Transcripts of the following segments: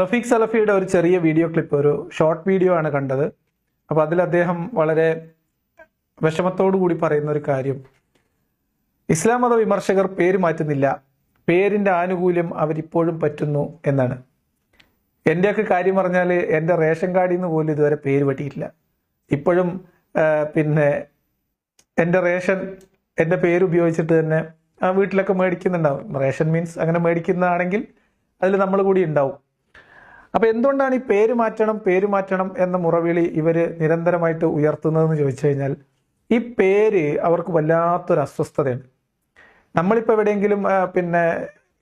റഫീഖ് സലഫിയുടെ ഒരു ചെറിയ വീഡിയോ ക്ലിപ്പ് ഒരു ഷോർട്ട് വീഡിയോ ആണ് കണ്ടത്. അപ്പോൾ അതിൽ അദ്ദേഹം വളരെ വിഷമത്തോടു കൂടി പറയുന്ന ഒരു കാര്യം. ഇസ്ലാം മത വിമർശകർ പേര് മാറ്റുന്നില്ല. പേരിന്റെ ആനുകൂല്യം അവരിപ്പോഴും പറ്റുന്നു എന്നാണ്. എന്റെയൊക്കെ കാര്യം പറഞ്ഞാൽ എന്റെ റേഷൻ കാർഡിൽ നിന്ന് പോലും ഇതുവരെ പേര് പറ്റിയിട്ടില്ല ഇപ്പോഴും പിന്നെ എന്റെ റേഷൻ എന്റെ പേര് ഉപയോഗിച്ചിട്ട് തന്നെ വീട്ടിലൊക്കെ മേടിക്കുന്നുണ്ടാവും. റേഷൻ മീൻസ് അങ്ങനെ മേടിക്കുന്നതാണെങ്കിൽ അതിൽ നമ്മൾ കൂടി ഉണ്ടാവും. അപ്പോൾ എന്തുകൊണ്ടാണ് ഈ പേര് മാറ്റണം പേര് മാറ്റണം എന്ന മുറവിളി ഇവർ നിരന്തരമായിട്ട് ഉയർത്തുന്നതെന്ന് ചോദിച്ചു കഴിഞ്ഞാൽ ഈ പേര് അവർക്ക് വല്ലാത്തൊരു അസ്വസ്ഥതയാണ്. നമ്മളിപ്പോൾ എവിടെയെങ്കിലും പിന്നെ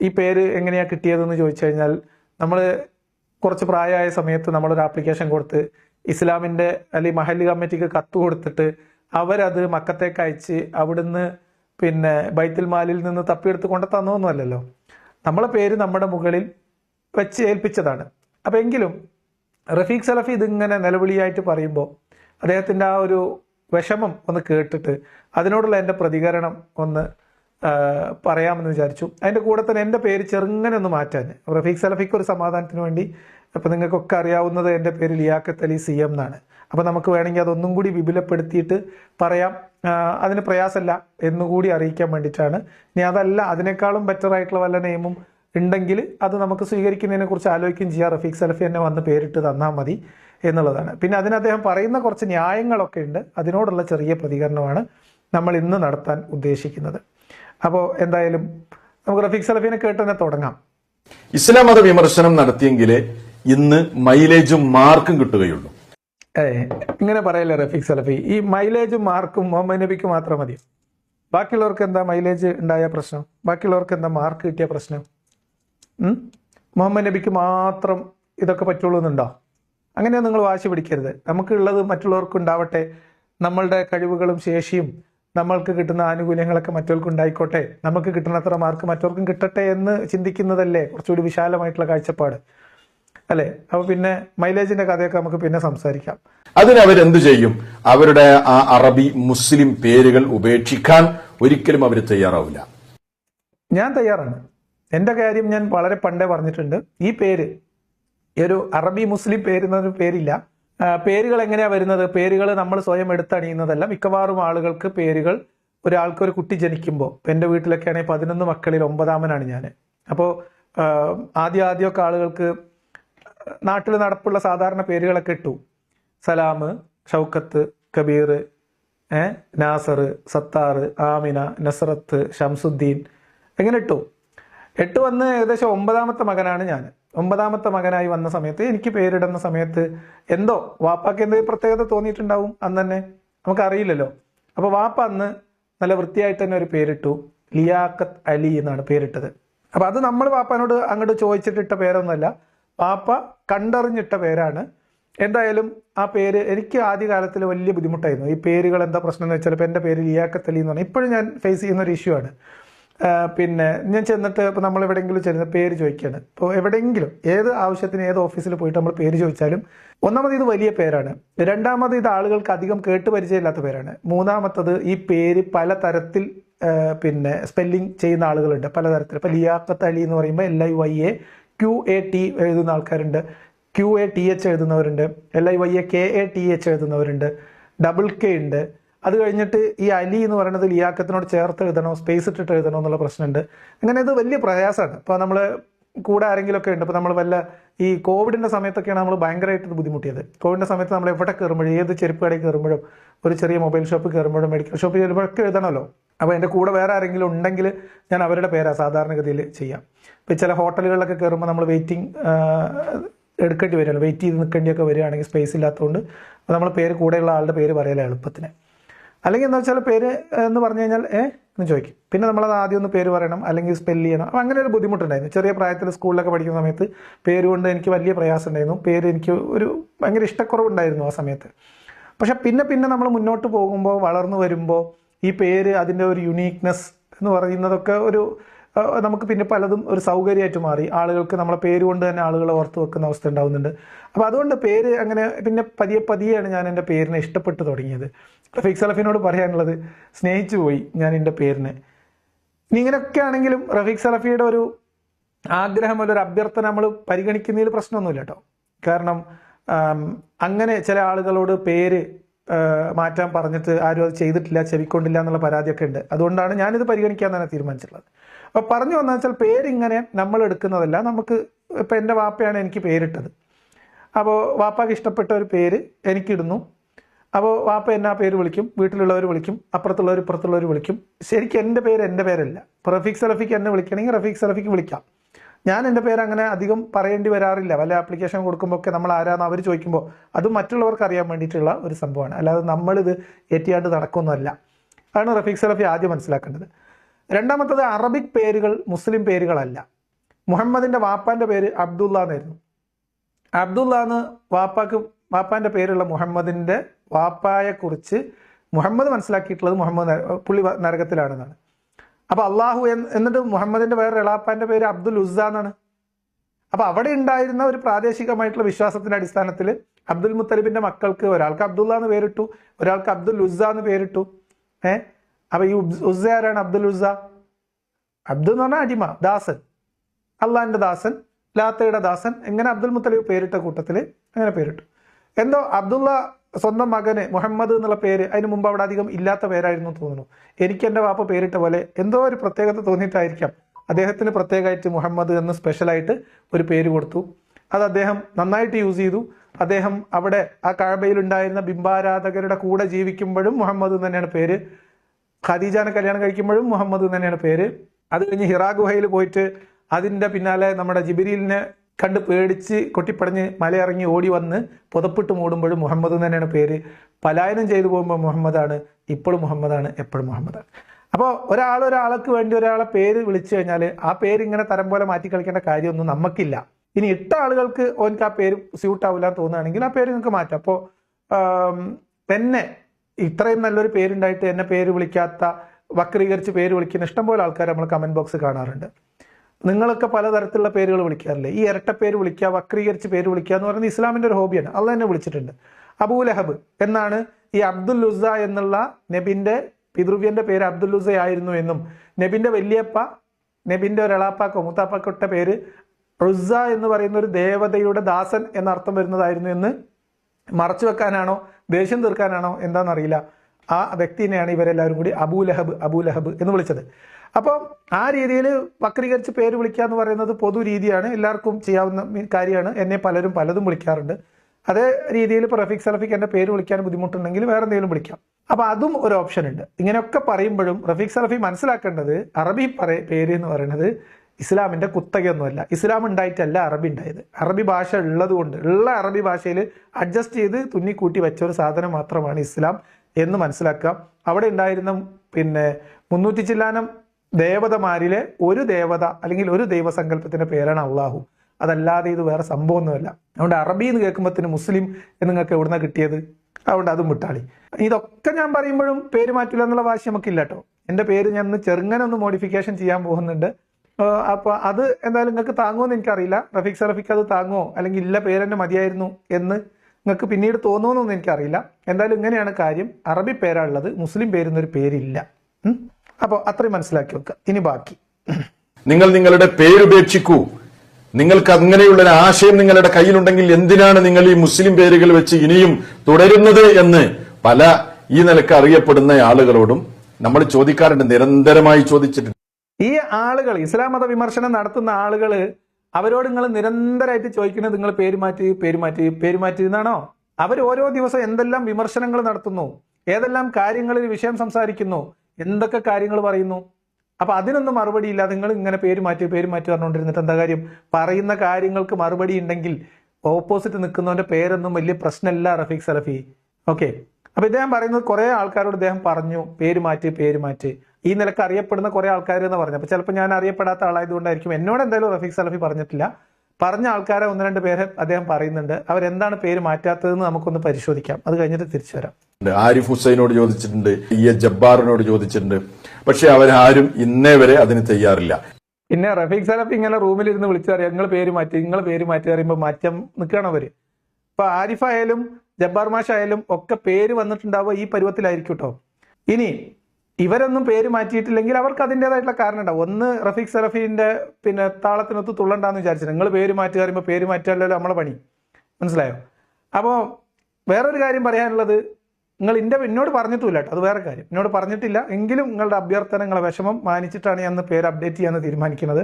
ഈ പേര് എങ്ങനെയാണ് കിട്ടിയതെന്ന് ചോദിച്ചു കഴിഞ്ഞാൽ നമ്മൾ കുറച്ച് പ്രായമായ സമയത്ത് നമ്മളൊരു ആപ്ലിക്കേഷൻ കൊടുത്ത് ഇസ്ലാമിന്റെ അല്ലെങ്കിൽ മഹല്ല് കമ്മിറ്റിക്ക് കത്ത് കൊടുത്തിട്ട് അവരത് മക്കത്തേക്ക് അയച്ച് അവിടുന്ന് പിന്നെ ബൈത്തുൽ മാലിൽ നിന്ന് തപ്പിയെടുത്ത് കൊണ്ടു തന്നൊന്നുമല്ലല്ലോ നമ്മളെ പേര് നമ്മുടെ മുകളിൽ വെച്ച് ഏൽപ്പിച്ചതാണ്. അപ്പം എങ്കിലും റഫീഖ് സലഫി ഇതിങ്ങനെ നിലവിളിയായിട്ട് പറയുമ്പോൾ അദ്ദേഹത്തിന്റെ ആ ഒരു വിഷമം ഒന്ന് കേട്ടിട്ട് അതിനോടുള്ള എന്റെ പ്രതികരണം ഒന്ന് പറയാമെന്ന് വിചാരിച്ചു. അതിന്റെ കൂടെ തന്നെ എന്റെ പേര് ചെറുങ്ങനെ ഒന്ന് മാറ്റാൻ. റഫീഖ് സലഫിക്ക് ഒരു സമാധാനത്തിന് വേണ്ടി അപ്പം നിങ്ങൾക്കൊക്കെ അറിയാവുന്നത് എന്റെ പേര് ലിയാക്കത്ത് അലി സി എം എന്നാണ്. അപ്പം നമുക്ക് വേണമെങ്കിൽ അതൊന്നും കൂടി വിപുലപ്പെടുത്തിയിട്ട് പറയാം. അതിന് പ്രയാസമല്ല എന്നുകൂടി അറിയിക്കാൻ വേണ്ടിയിട്ടാണ്. ഇനി അതല്ല അതിനേക്കാളും ബെറ്റർ ആയിട്ടുള്ള വല്ല നെയിമും ഉണ്ടെങ്കിൽ അത് നമുക്ക് സ്വീകരിക്കുന്നതിനെ കുറിച്ച് ആലോചിക്കുകയും ചെയ്യാം. റഫീഖ് സലഫി എന്നെ വന്ന് പേരിട്ട് തന്നാൽ മതി എന്നുള്ളതാണ്. പിന്നെ അതിന് അദ്ദേഹം പറയുന്ന കുറച്ച് ന്യായങ്ങളൊക്കെ ഉണ്ട്. അതിനോടുള്ള ചെറിയ പ്രതികരണമാണ് നമ്മൾ ഇന്ന് നടത്താൻ ഉദ്ദേശിക്കുന്നത്. അപ്പോൾ എന്തായാലും നമുക്ക് റഫീഖ് സലഫീനെ കേട്ട് തന്നെ തുടങ്ങാം. ഇസ്ലാം മത വിമർശനം നടത്തിയെങ്കിലേ ഇന്ന് മൈലേജും മാർക്കും കിട്ടുകയുള്ളൂ. ഏ ഇങ്ങനെ പറയല്ലേ റഫീഖ് സലഫി? ഈ മൈലേജും മാർക്കും മുഹമ്മദ് നബിക്ക് മാത്രം മതി ബാക്കിയുള്ളവർക്ക് എന്താ മൈലേജ് ഉണ്ടായ പ്രശ്നം? ബാക്കിയുള്ളവർക്ക് എന്താ മാർക്ക് കിട്ടിയ പ്രശ്നം? മുഹമ്മദ് നബിക്ക് മാത്രം ഇതൊക്കെ പറ്റുള്ളൂ എന്നുണ്ടോ അങ്ങനെ നിങ്ങൾ വാശി പിടിക്കരുത്. നമുക്കുള്ളത് മറ്റുള്ളവർക്ക് ഉണ്ടാവട്ടെ. നമ്മളുടെ കഴിവുകളും ശേഷിയും നമ്മൾക്ക് കിട്ടുന്ന ആനുകൂല്യങ്ങളൊക്കെ മറ്റവർക്ക് ഉണ്ടായിക്കോട്ടെ. നമുക്ക് കിട്ടുന്നത്ര മാർക്ക് മറ്റവർക്കും കിട്ടട്ടെ എന്ന് ചിന്തിക്കുന്നതല്ലേ കുറച്ചുകൂടി വിശാലമായിട്ടുള്ള കാഴ്ചപ്പാട്. അല്ലേ? അപ്പൊ പിന്നെ മൈലേജിന്റെ കഥയൊക്കെ നമുക്ക് പിന്നെ സംസാരിക്കാം. അതിന് അവരെന്ത് ചെയ്യും? അവരുടെ ആ അറബി മുസ്ലിം പേരുകൾ ഉപേക്ഷിക്കാൻ ഒരിക്കലും അവർ തയ്യാറാവില്ല. ഞാൻ തയ്യാറാണ്. എന്റെ കാര്യം ഞാൻ വളരെ പണ്ടേ പറഞ്ഞിട്ടുണ്ട്. ഈ പേര് ഒരു അറബി മുസ്ലിം പേര് എന്നൊരു പേരില്ല. പേരുകൾ എങ്ങനെയാണ് വരുന്നത്? പേരുകൾ നമ്മൾ സ്വയം എടുത്തണിയുന്നതല്ല. മിക്കവാറും ആളുകൾക്ക് പേരുകൾ ഒരാൾക്ക് ഒരു കുട്ടി ജനിക്കുമ്പോൾ എന്റെ വീട്ടിലൊക്കെ ആണെങ്കിൽ പതിനൊന്ന് മക്കളിൽ ഒമ്പതാമനാണ് ഞാൻ അപ്പോൾ ആദ്യം ആദ്യമൊക്കെ ആളുകൾക്ക് നാട്ടിൽ നടപ്പുള്ള സാധാരണ പേരുകളൊക്കെ ഇട്ടു. സലാം ഷൗക്കത്ത് കബീർ നാസർ സത്താർ ആമിന നസറത്ത് ഷംസുദ്ദീൻ എങ്ങനെ ഇട്ടു. എട്ട് വന്ന് ഏകദേശം ഒമ്പതാമത്തെ മകനാണ് ഞാൻ. ഒമ്പതാമത്തെ മകനായി വന്ന സമയത്ത് എനിക്ക് പേരിടുന്ന സമയത്ത് എന്തോ വാപ്പാക്ക് എന്തെങ്കിലും പ്രത്യേകത തോന്നിയിട്ടുണ്ടാവും അന്ന് തന്നെ? നമുക്കറിയില്ലല്ലോ. അപ്പോൾ വാപ്പ അന്ന് നല്ല വൃത്തിയായിട്ട് തന്നെ ഒരു പേരിട്ടു. ലിയാഖത്ത് അലി എന്നാണ് പേരിട്ടത്. അപ്പോൾ അത് നമ്മൾ വാപ്പാനോട് അങ്ങോട്ട് ചോദിച്ചിട്ടിട്ട പേരൊന്നുമല്ല. വാപ്പ കണ്ടറിഞ്ഞിട്ട പേരാണ്. എന്തായാലും ആ പേര് എനിക്ക് ആദ്യകാലത്തിൽ വലിയ ബുദ്ധിമുട്ടായിരുന്നു. ഈ പേരുകൾ എന്താ പ്രശ്നം എന്ന് വെച്ചാൽ ഇപ്പം എന്റെ പേര് ലിയാഖത്ത് അലി എന്ന് പറഞ്ഞാൽ ഇപ്പോഴും ഞാൻ ഫേസ് ചെയ്യുന്ന ഒരു ഇഷ്യൂ ആണ്. പിന്നെ ഞാൻ ചെന്നിട്ട് ഇപ്പോൾ നമ്മൾ എവിടെയെങ്കിലും ചെന്ന് പേര് ചോദിക്കുകയാണ് ഇപ്പോൾ എവിടെയെങ്കിലും ഏത് ആവശ്യത്തിന് ഏത് ഓഫീസിൽ പോയിട്ട് നമ്മൾ പേര് ചോദിച്ചാലും ഒന്നാമത് ഇത് വലിയ പേരാണ്. രണ്ടാമത് ഇത് ആളുകൾക്ക് അധികം കേട്ട് പരിചയമില്ലാത്ത പേരാണ്. മൂന്നാമത്തത് ഈ പേര് പലതരത്തിൽ പിന്നെ സ്പെല്ലിംഗ് ചെയ്യുന്ന ആളുകളുണ്ട്. പലതരത്തിൽ. ഇപ്പോൾ ലിയാഖത്ത് അലി എന്ന് പറയുമ്പോൾ L I Y A Q A T എഴുതുന്ന ആൾക്കാരുണ്ട്. Q A T H എഴുതുന്നവരുണ്ട്. L I Y A K A T H എഴുതുന്നവരുണ്ട്. Double K ഉണ്ട്. അത് കഴിഞ്ഞിട്ട് ഈ അലി എന്ന് പറയുന്നത് ലിയാക്കത്തിനോട് ചേർത്ത് എഴുതണോ സ്പേസ് ഇട്ടിട്ട് എഴുതണോ എന്നുള്ള പ്രശ്നമുണ്ട്. അങ്ങനെ ഇത് വലിയ പ്രയാസമാണ്. ഇപ്പോൾ നമ്മൾ കൂടെ ആരെങ്കിലുമൊക്കെ ഉണ്ട്. ഇപ്പോൾ നമ്മൾ വല്ല ഈ കോവിഡിന്റെ സമയത്തൊക്കെയാണ് നമ്മൾ ഭയങ്കരമായിട്ട് ബുദ്ധിമുട്ടിയത്. കോവിഡിന്റെ സമയത്ത് നമ്മൾ എവിടെ കയറുമ്പോഴും ഏത് ചെരുപ്പ് കടയിൽ കയറുമ്പോഴും ഒരു ചെറിയ മൊബൈൽ ഷോപ്പ് കയറുമ്പോഴും മെഡിക്കൽ ഷോപ്പ് കയറുമ്പോഴൊക്കെ എഴുതണമല്ലോ. അപ്പോൾ എന്റെ കൂടെ വേറെ ആരെങ്കിലും ഉണ്ടെങ്കിൽ ഞാൻ അവരുടെ പേരാ സാധാരണഗതിയിൽ ചെയ്യാം. ഇപ്പോൾ ചില ഹോട്ടലുകളിലൊക്കെ കയറുമ്പോൾ നമ്മൾ വെയിറ്റിംഗ് എടുക്കേണ്ടി വരുമല്ലോ. വെയിറ്റ് ചെയ്ത് നിൽക്കേണ്ടിയൊക്കെ വരികയാണെങ്കിൽ സ്പേസ് ഇല്ലാത്തതുകൊണ്ട്. നമ്മൾ പേര് കൂടെയുള്ള ആളുടെ പേര് പറയല എളുപ്പത്തിന്. അല്ലെങ്കിൽ എന്താ വെച്ചാൽ പേര് എന്ന് പറഞ്ഞു കഴിഞ്ഞാൽ ഏ എന്ന് ചോദിക്കും. പിന്നെ നമ്മളത് ആദ്യം ഒന്ന് പേര് പറയണം അല്ലെങ്കിൽ സ്പെല്ല് ചെയ്യണം. അപ്പം അങ്ങനെ ഒരു ബുദ്ധിമുട്ടുണ്ടായിരുന്നു. ചെറിയ പ്രായത്തിൽ സ്കൂളിലൊക്കെ പഠിക്കുന്ന സമയത്ത് പേര് കൊണ്ട് എനിക്ക് വലിയ പ്രയാസം ഉണ്ടായിരുന്നു പേര് എനിക്ക് ഒരു ഭയങ്കര ഇഷ്ടക്കുറവുണ്ടായിരുന്നു ആ സമയത്ത്. പക്ഷെ പിന്നെ പിന്നെ നമ്മൾ മുന്നോട്ട് പോകുമ്പോൾ വളർന്നു വരുമ്പോൾ ഈ പേര് അതിന്റെ ഒരു യുണീക്നെസ് എന്ന് പറയുന്നതൊക്കെ ഒരു നമുക്ക് പിന്നെ പലതും ഒരു സൗകര്യമായിട്ട് മാറി. ആളുകൾക്ക് നമ്മളെ പേര് കൊണ്ട് തന്നെ ആളുകളെ ഓർത്ത് വെക്കുന്ന അവസ്ഥ ഉണ്ടാവുന്നുണ്ട്. അപ്പോൾ അതുകൊണ്ട് പേര് അങ്ങനെ പിന്നെ പതിയെ പതിയെയാണ് ഞാൻ എന്റെ പേരിനെ ഇഷ്ടപ്പെട്ട് തുടങ്ങിയത്. റഫീഖ് സലഫിനോട് പറയാനുള്ളത് സ്നേഹിച്ചു പോയി ഞാൻ എന്റെ പേരിനെ. ഇനി ഇങ്ങനെയൊക്കെ ആണെങ്കിലും റഫീഖ് സലഫിയുടെ ഒരു ആഗ്രഹം ഒരു അഭ്യർത്ഥന നമ്മൾ പരിഗണിക്കുന്നതിൽ പ്രശ്നമൊന്നുമില്ല കേട്ടോ. കാരണം അങ്ങനെ ചില ആളുകളോട് പേര് മാറ്റാൻ പറഞ്ഞിട്ട് ആരും അത് ചെയ്തിട്ടില്ല ചെവിക്കൊണ്ടില്ല എന്നുള്ള പരാതിയൊക്കെ ഉണ്ട്. അതുകൊണ്ടാണ് ഞാനിത് പരിഗണിക്കാൻ തന്നെ തീരുമാനിച്ചിട്ടുള്ളത്. അപ്പോൾ പറഞ്ഞു വന്നാൽ വെച്ചാൽ പേരിങ്ങനെ നമ്മൾ എടുക്കുന്നതല്ല നമുക്ക് ഇപ്പം എന്റെ വാപ്പയാണ് എനിക്ക് പേരിട്ടത്. അപ്പോൾ വാപ്പാക്ക് ഇഷ്ടപ്പെട്ട ഒരു പേര് എനിക്കിടുന്നു. അപ്പോൾ വാപ്പ എന്നെ ആ പേര് വിളിക്കും. വീട്ടിലുള്ളവർ വിളിക്കും. അപ്പുറത്തുള്ളവർ ഇപ്പുറത്തുള്ളവർ വിളിക്കും. ശരിക്കും എന്റെ പേര് എന്റെ പേരല്ല. ഇപ്പോൾ റഫീഖ് സലഫിക്ക് എന്നെ വിളിക്കണമെങ്കിൽ റഫീഖ് സലഫിക്ക് വിളിക്കാം. ഞാൻ എന്റെ പേര് അങ്ങനെ അധികം പറയേണ്ടി വരാറില്ല. വല്ല ആപ്ലിക്കേഷൻ കൊടുക്കുമ്പോൾ ഒക്കെ നമ്മൾ ആരാന്ന് അവർ ചോദിക്കുമ്പോൾ അത് മറ്റുള്ളവർക്ക് അറിയാൻ വേണ്ടിയിട്ടുള്ള ഒരു സംഭവമാണ്. അല്ലാതെ നമ്മളിത് ഏറ്റിയാണ്ട് നടക്കുന്നതല്ല. അതാണ് റഫീഖ് സലഫി ആദ്യം മനസ്സിലാക്കേണ്ടത്. രണ്ടാമത്തത് അറബിക് പേരുകൾ മുസ്ലിം പേരുകളല്ല. മുഹമ്മദിന്റെ വാപ്പാന്റെ പേര് അബ്ദുള്ള എന്നായിരുന്നു അബ്ദുള്ള എന്ന് വാപ്പാക്ക് വാപ്പാന്റെ പേരുള്ള മുഹമ്മദിന്റെ വാപ്പായെ കുറിച്ച് മുഹമ്മദ് മനസ്സിലാക്കിയിട്ടുള്ളത് മുഹമ്മദ് പുള്ളി നരകത്തിലാണെന്നാണ്. അപ്പൊ അള്ളാഹു എന്ന് എന്നിട്ട് മുഹമ്മദിന്റെ വേറെ എളാപ്പാന്റെ പേര് അബ്ദുൽ ഉസ്സ എന്നാണ്. അപ്പൊ അവിടെ ഉണ്ടായിരുന്ന ഒരു പ്രാദേശികമായിട്ടുള്ള വിശ്വാസത്തിന്റെ അടിസ്ഥാനത്തിൽ അബ്ദുൽ മുത്തലിബിന്റെ മക്കൾക്ക് ഒരാൾക്ക് അബ്ദുള്ള എന്ന് പേരിട്ടു ഒരാൾക്ക് അബ്ദുൽ ഉസ്സ എന്ന് പേരിട്ടു. ഏ? അപ്പൊ ഈ ഉസ്- ഉസ്സ ആരാണ് അബ്ദുൽ ഉസ്സ? അബ്ദുൽ എന്ന് പറഞ്ഞാൽ അടിമ ദാസൻ. അള്ളാന്റെ ദാസൻ. ലാത്തയുടെ ദാസൻ. എങ്ങനെ അബ്ദുൽ മുത്തലിബ് പേരിട്ട കൂട്ടത്തിൽ അങ്ങനെ പേരിട്ടു. എന്തോ അബ്ദുള്ള സ്വന്തം മകന് മുഹമ്മദ് എന്നുള്ള പേര് അതിന് മുമ്പ് അവിടെ അധികം ഇല്ലാത്ത പേരായിരുന്നു തോന്നുന്നു. എനിക്ക് എന്റെ വാപ്പ പേരിട്ട പോലെ എന്തോ ഒരു പ്രത്യേകത തോന്നിയിട്ടായിരിക്കാം. അദ്ദേഹത്തിന് പ്രത്യേകമായിട്ട് മുഹമ്മദ് എന്ന് സ്പെഷ്യലായിട്ട് ഒരു പേര് കൊടുത്തു. അത് അദ്ദേഹം നന്നായിട്ട് യൂസ് ചെയ്തു. അദ്ദേഹം അവിടെ ആ കഴബയിൽ ഉണ്ടായിരുന്ന ബിംബാരാധകരുടെ കൂടെ ജീവിക്കുമ്പോഴും മുഹമ്മദ് തന്നെയാണ് പേര്. ഖദീജാനെ കല്യാണം കഴിക്കുമ്പോഴും മുഹമ്മദ് തന്നെയാണ് പേര്. അത് കഴിഞ്ഞ് ഹിറാ ഗുഹയിൽ പോയിട്ട് അതിന്റെ പിന്നാലെ നമ്മുടെ ജിബിരിലിനെ കണ്ട് പേടിച്ച് കൊട്ടിപ്പടഞ്ഞ് മലയിറങ്ങി ഓടി വന്ന് പുതപ്പിട്ട് മൂടുമ്പോഴും മുഹമ്മദ് തന്നെയാണ് പേര്. പലായനം ചെയ്തു പോകുമ്പോൾ മുഹമ്മദാണ് ഇപ്പോഴും മുഹമ്മദാണ് എപ്പോഴും മുഹമ്മദാണ്. അപ്പോൾ ഒരാൾ ഒരാൾക്ക് വേണ്ടി ഒരാളെ പേര് വിളിച്ചു കഴിഞ്ഞാൽ ആ പേര് ഇങ്ങനെ തരം പോലെ മാറ്റി കളിക്കേണ്ട കാര്യമൊന്നും നമുക്കില്ല. ഇനി ഇട്ട ആളുകൾക്ക് ഓനക്ക് ആ പേര് സ്യൂട്ട് ആവില്ല എന്ന് തോന്നുകയാണെങ്കിൽ ആ പേര് നിങ്ങൾക്ക് മാറ്റാം. അപ്പോൾ എന്നെ ഇത്രയും നല്ലൊരു പേരുണ്ടായിട്ട് എന്നെ പേര് വിളിക്കാത്ത വക്രീകരിച്ച് പേര് വിളിക്കുന്ന ഇഷ്ടംപോലെ ആൾക്കാർ നമ്മൾ കമന്റ് ബോക്സ് കാണാറുണ്ട്. നിങ്ങളൊക്കെ പലതരത്തിലുള്ള പേരുകൾ വിളിക്കാറില്ലേ? ഈ ഇരട്ട പേര് വിളിക്കുക വക്രീകരിച്ച് പേര് വിളിക്കുക എന്ന് പറയുന്നത് ഇസ്ലാമിന്റെ ഒരു ഹോബിയാണ്. അത് തന്നെ വിളിച്ചിട്ടുണ്ട്. അബൂലഹബ് എന്നാണ് ഈ അബ്ദുൽ ലുസ എന്നുള്ള നബിന്റെ പിതൃവ്യന്റെ പേര് അബ്ദുൽ ലുസ ആയിരുന്നു എന്നും നബിന്റെ വലിയപ്പ നബിന്റെ ഒരു എളാപ്പാക്കോ മുത്താപ്പാക്കൊട്ട പേര് റുസ എന്ന് പറയുന്ന ഒരു ദേവതയുടെ ദാസൻ എന്നർത്ഥം വരുന്നതായിരുന്നു എന്ന് മറച്ചു വെക്കാനാണോ ദേഷ്യം തീർക്കാനാണോ എന്താണെന്നറിയില്ല. ആ വ്യക്തിനെയാണ് ഇവരെല്ലാവരും കൂടി അബൂലഹബ് അബൂലഹബ് എന്ന് വിളിച്ചത്. അപ്പോൾ ആ രീതിയിൽ വക്രീകരിച്ച് പേര് വിളിക്കുക എന്ന് പറയുന്നത് പൊതു രീതിയാണ് എല്ലാവർക്കും ചെയ്യാവുന്ന കാര്യമാണ്. എന്നെ പലരും പലതും വിളിക്കാറുണ്ട്. അതേ രീതിയിൽ പ്രഫിക്സ് സലഫിക്ക് എന്റെ പേര് വിളിക്കാൻ ബുദ്ധിമുട്ടുണ്ടെങ്കിൽ വേറെ എന്തെങ്കിലും വിളിക്കാം. അപ്പോൾ അതും ഒരു ഓപ്ഷൻ ഉണ്ട്. ഇങ്ങനെയൊക്കെ പറയുമ്പോഴും റഫീഖ് സലഫി മനസ്സിലാക്കേണ്ടത് അറബി പറ പേര് എന്ന് പറയുന്നത് ഇസ്ലാമിന്റെ കുത്തകയൊന്നുമല്ല. ഇസ്ലാം ഉണ്ടായിട്ടല്ല അറബി ഉണ്ടായത്. അറബി ഭാഷ ഉള്ളതുകൊണ്ട് ഉള്ള അറബി ഭാഷയിൽ അഡ്ജസ്റ്റ് ചെയ്ത് തുന്നിക്കൂട്ടി വെച്ച ഒരു സാധനം മാത്രമാണ് ഇസ്ലാം. എന്ന് മനസ്സിലാക്കാം. അവിടെ ഉണ്ടായിരുന്ന പിന്നെ മുന്നൂറ്റി ചില്ലാനം ദേവതമാരിലെ ഒരു ദേവത അല്ലെങ്കിൽ ഒരു ദൈവസങ്കല്പത്തിന്റെ പേരാണ് അള്ളാഹു. അതല്ലാതെ ഇത് വേറെ സംഭവമൊന്നുമല്ല. അതുകൊണ്ട് അറബി എന്ന് കേൾക്കുമ്പോഴത്തേന് മുസ്ലിം എന്ന് നിങ്ങൾക്ക് എവിടുന്ന കിട്ടിയത്? അതുകൊണ്ട് അതും വിട്ടാളി ഇതൊക്കെ ഞാൻ പറയുമ്പോഴും പേര് മാറ്റില്ല എന്നുള്ള വാശി നമുക്കില്ല കേട്ടോ എന്റെ പേര് ഞാൻ ഒന്ന് ചെറുങ്ങനെ ഒന്ന് മോഡിഫിക്കേഷൻ ചെയ്യാൻ പോകുന്നുണ്ട്. അപ്പോൾ അപ്പൊ അത് എന്തായാലും നിങ്ങൾക്ക് താങ്ങുമെന്ന് എനിക്കറിയില്ല. റഫീഖ് സറഫിക്ക് അത് താങ്ങുമോ അല്ലെങ്കിൽ ഇല്ല പേരെന്നെ മതിയായിരുന്നു എന്ന് നിങ്ങൾക്ക് പിന്നീട് തോന്നുമെന്നൊന്നും എനിക്കറിയില്ല. എന്തായാലും ഇങ്ങനെയാണ് കാര്യം. അറബി പേരാണുള്ളത്. മുസ്ലിം പേരുന്നൊരു പേരില്ല? അപ്പോൾ അത്രയും മനസ്സിലാക്കി വെക്കുക. ഇനി ബാക്കി. നിങ്ങൾ നിങ്ങളുടെ പേരുപേക്ഷിക്കൂ. നിങ്ങൾക്ക് അങ്ങനെയുള്ള ഒരു ആശയം നിങ്ങളുടെ കയ്യിലുണ്ടെങ്കിൽ എന്തിനാണ് നിങ്ങൾ ഈ മുസ്ലിം പേരുകൾ വെച്ച് ഇനിയും തുടരുന്നത് എന്ന് പല ഈ നിലയ്ക്ക് അറിയപ്പെടുന്ന ആളുകളോടും നമ്മൾ ചോദിക്കാറുണ്ട്. നിരന്തരമായി ചോദിച്ചിട്ടുണ്ട്. ഈ ആളുകൾ ഇസ്ലാം മത വിമർശനം നടത്തുന്ന ആളുകൾ അവരോട് നിങ്ങൾ നിരന്തരമായിട്ട് ചോദിക്കുന്നത് നിങ്ങൾ പേരുമാറ്റി മാറ്റി പേരുമാറ്റി പേര് മാറ്റി എന്നാണോ? അവർ ഓരോ ദിവസം എന്തെല്ലാം വിമർശനങ്ങൾ നടത്തുന്നു ഏതെല്ലാം കാര്യങ്ങളിൽ വിഷയം സംസാരിക്കുന്നു എന്തൊക്കെ കാര്യങ്ങൾ പറയുന്നു. അപ്പൊ അതിനൊന്നും മറുപടി ഇല്ല നിങ്ങൾ ഇങ്ങനെ പേര് മാറ്റി മാറ്റി പറഞ്ഞുകൊണ്ടിരുന്നിട്ട് എന്താ കാര്യം? പറയുന്ന കാര്യങ്ങൾക്ക് മറുപടി ഉണ്ടെങ്കിൽ ഓപ്പോസിറ്റ് നിൽക്കുന്നവന്റെ പേരൊന്നും വലിയ പ്രശ്നമല്ല റഫീഖ് സലഫി. ഓക്കെ അപ്പൊ ഇദ്ദേഹം പറയുന്നത് കുറെ ആൾക്കാരോട് ഇദ്ദേഹം പറഞ്ഞു പേര് മാറ്റി മാറ്റി. ഈ നിലയ്ക്ക് അറിയപ്പെടുന്ന കുറെ ആൾക്കാർ എന്ന് പറഞ്ഞു. അപ്പൊ ചിലപ്പോൾ ഞാൻ അറിയപ്പെടാത്ത ആളായതുകൊണ്ടായിരിക്കും. എന്നോട് എന്തായാലും റഫീഖ് സലഫി പറഞ്ഞിട്ടില്ല. പറഞ്ഞ ആൾക്കാരെ ഒന്ന് രണ്ട് പേര് അദ്ദേഹം പറയുന്നുണ്ട്. അവരെന്താണ് പേര് മാറ്റാത്തതെന്ന് നമുക്കൊന്ന് പരിശോധിക്കാം. അത് കഴിഞ്ഞിട്ട് തിരിച്ചു വരാം. ആരിഫ് ഹുസൈനോട് ചോദിച്ചിട്ടുണ്ട്. ഇ എ ജബ്ബാറിനോട് ചോദിച്ചിട്ടുണ്ട്. പക്ഷെ അവരാരും ഇന്നേ വരെ അതിന് തയ്യാറില്ല. പിന്നെ റഫീഖ് സലഫി ഇങ്ങനെ റൂമിലിരുന്ന് വിളിച്ചു പറയാം നിങ്ങൾ പേര് മാറ്റി നിങ്ങൾ പേര് മാറ്റി പറയുമ്പോൾ മാറ്റം നിൽക്കണം അവർ. ഇപ്പൊ ആരിഫ് ആയാലും ജബ്ബാർ മാഷായാലും ഒക്കെ പേര് വന്നിട്ടുണ്ടാവുക ഈ പരുവത്തിലായിരിക്കും കേട്ടോ ഇനി ഇവരൊന്നും പേര് മാറ്റിയിട്ടില്ലെങ്കിൽ അവർക്ക് അതിന്റെതായിട്ടുള്ള കാരണം ഉണ്ടാവും ഒന്ന് റഫീഖ് സറഫീന്റെ പിന്നെ താളത്തിനൊത്ത് തുള്ളണ്ടാന്ന് വിചാരിച്ചു. നിങ്ങൾ പേര് മാറ്റി പറയുമ്പോൾ പേര് മാറ്റാലല്ലോ നമ്മളെ പണി. മനസ്സിലായോ? അപ്പോൾ വേറൊരു കാര്യം പറയാനുള്ളത് നിങ്ങൾ ഇന്റെ എന്നോട് പറഞ്ഞിട്ടില്ല കേട്ടോ. അത് വേറെ കാര്യം. എന്നോട് പറഞ്ഞിട്ടില്ല. എങ്കിലും നിങ്ങളുടെ അഭ്യർത്ഥന നിങ്ങളെ വിഷമം മാനിച്ചിട്ടാണ് ഞാൻ പേര് അപ്ഡേറ്റ് ചെയ്യാമെന്ന് തീരുമാനിക്കുന്നത്.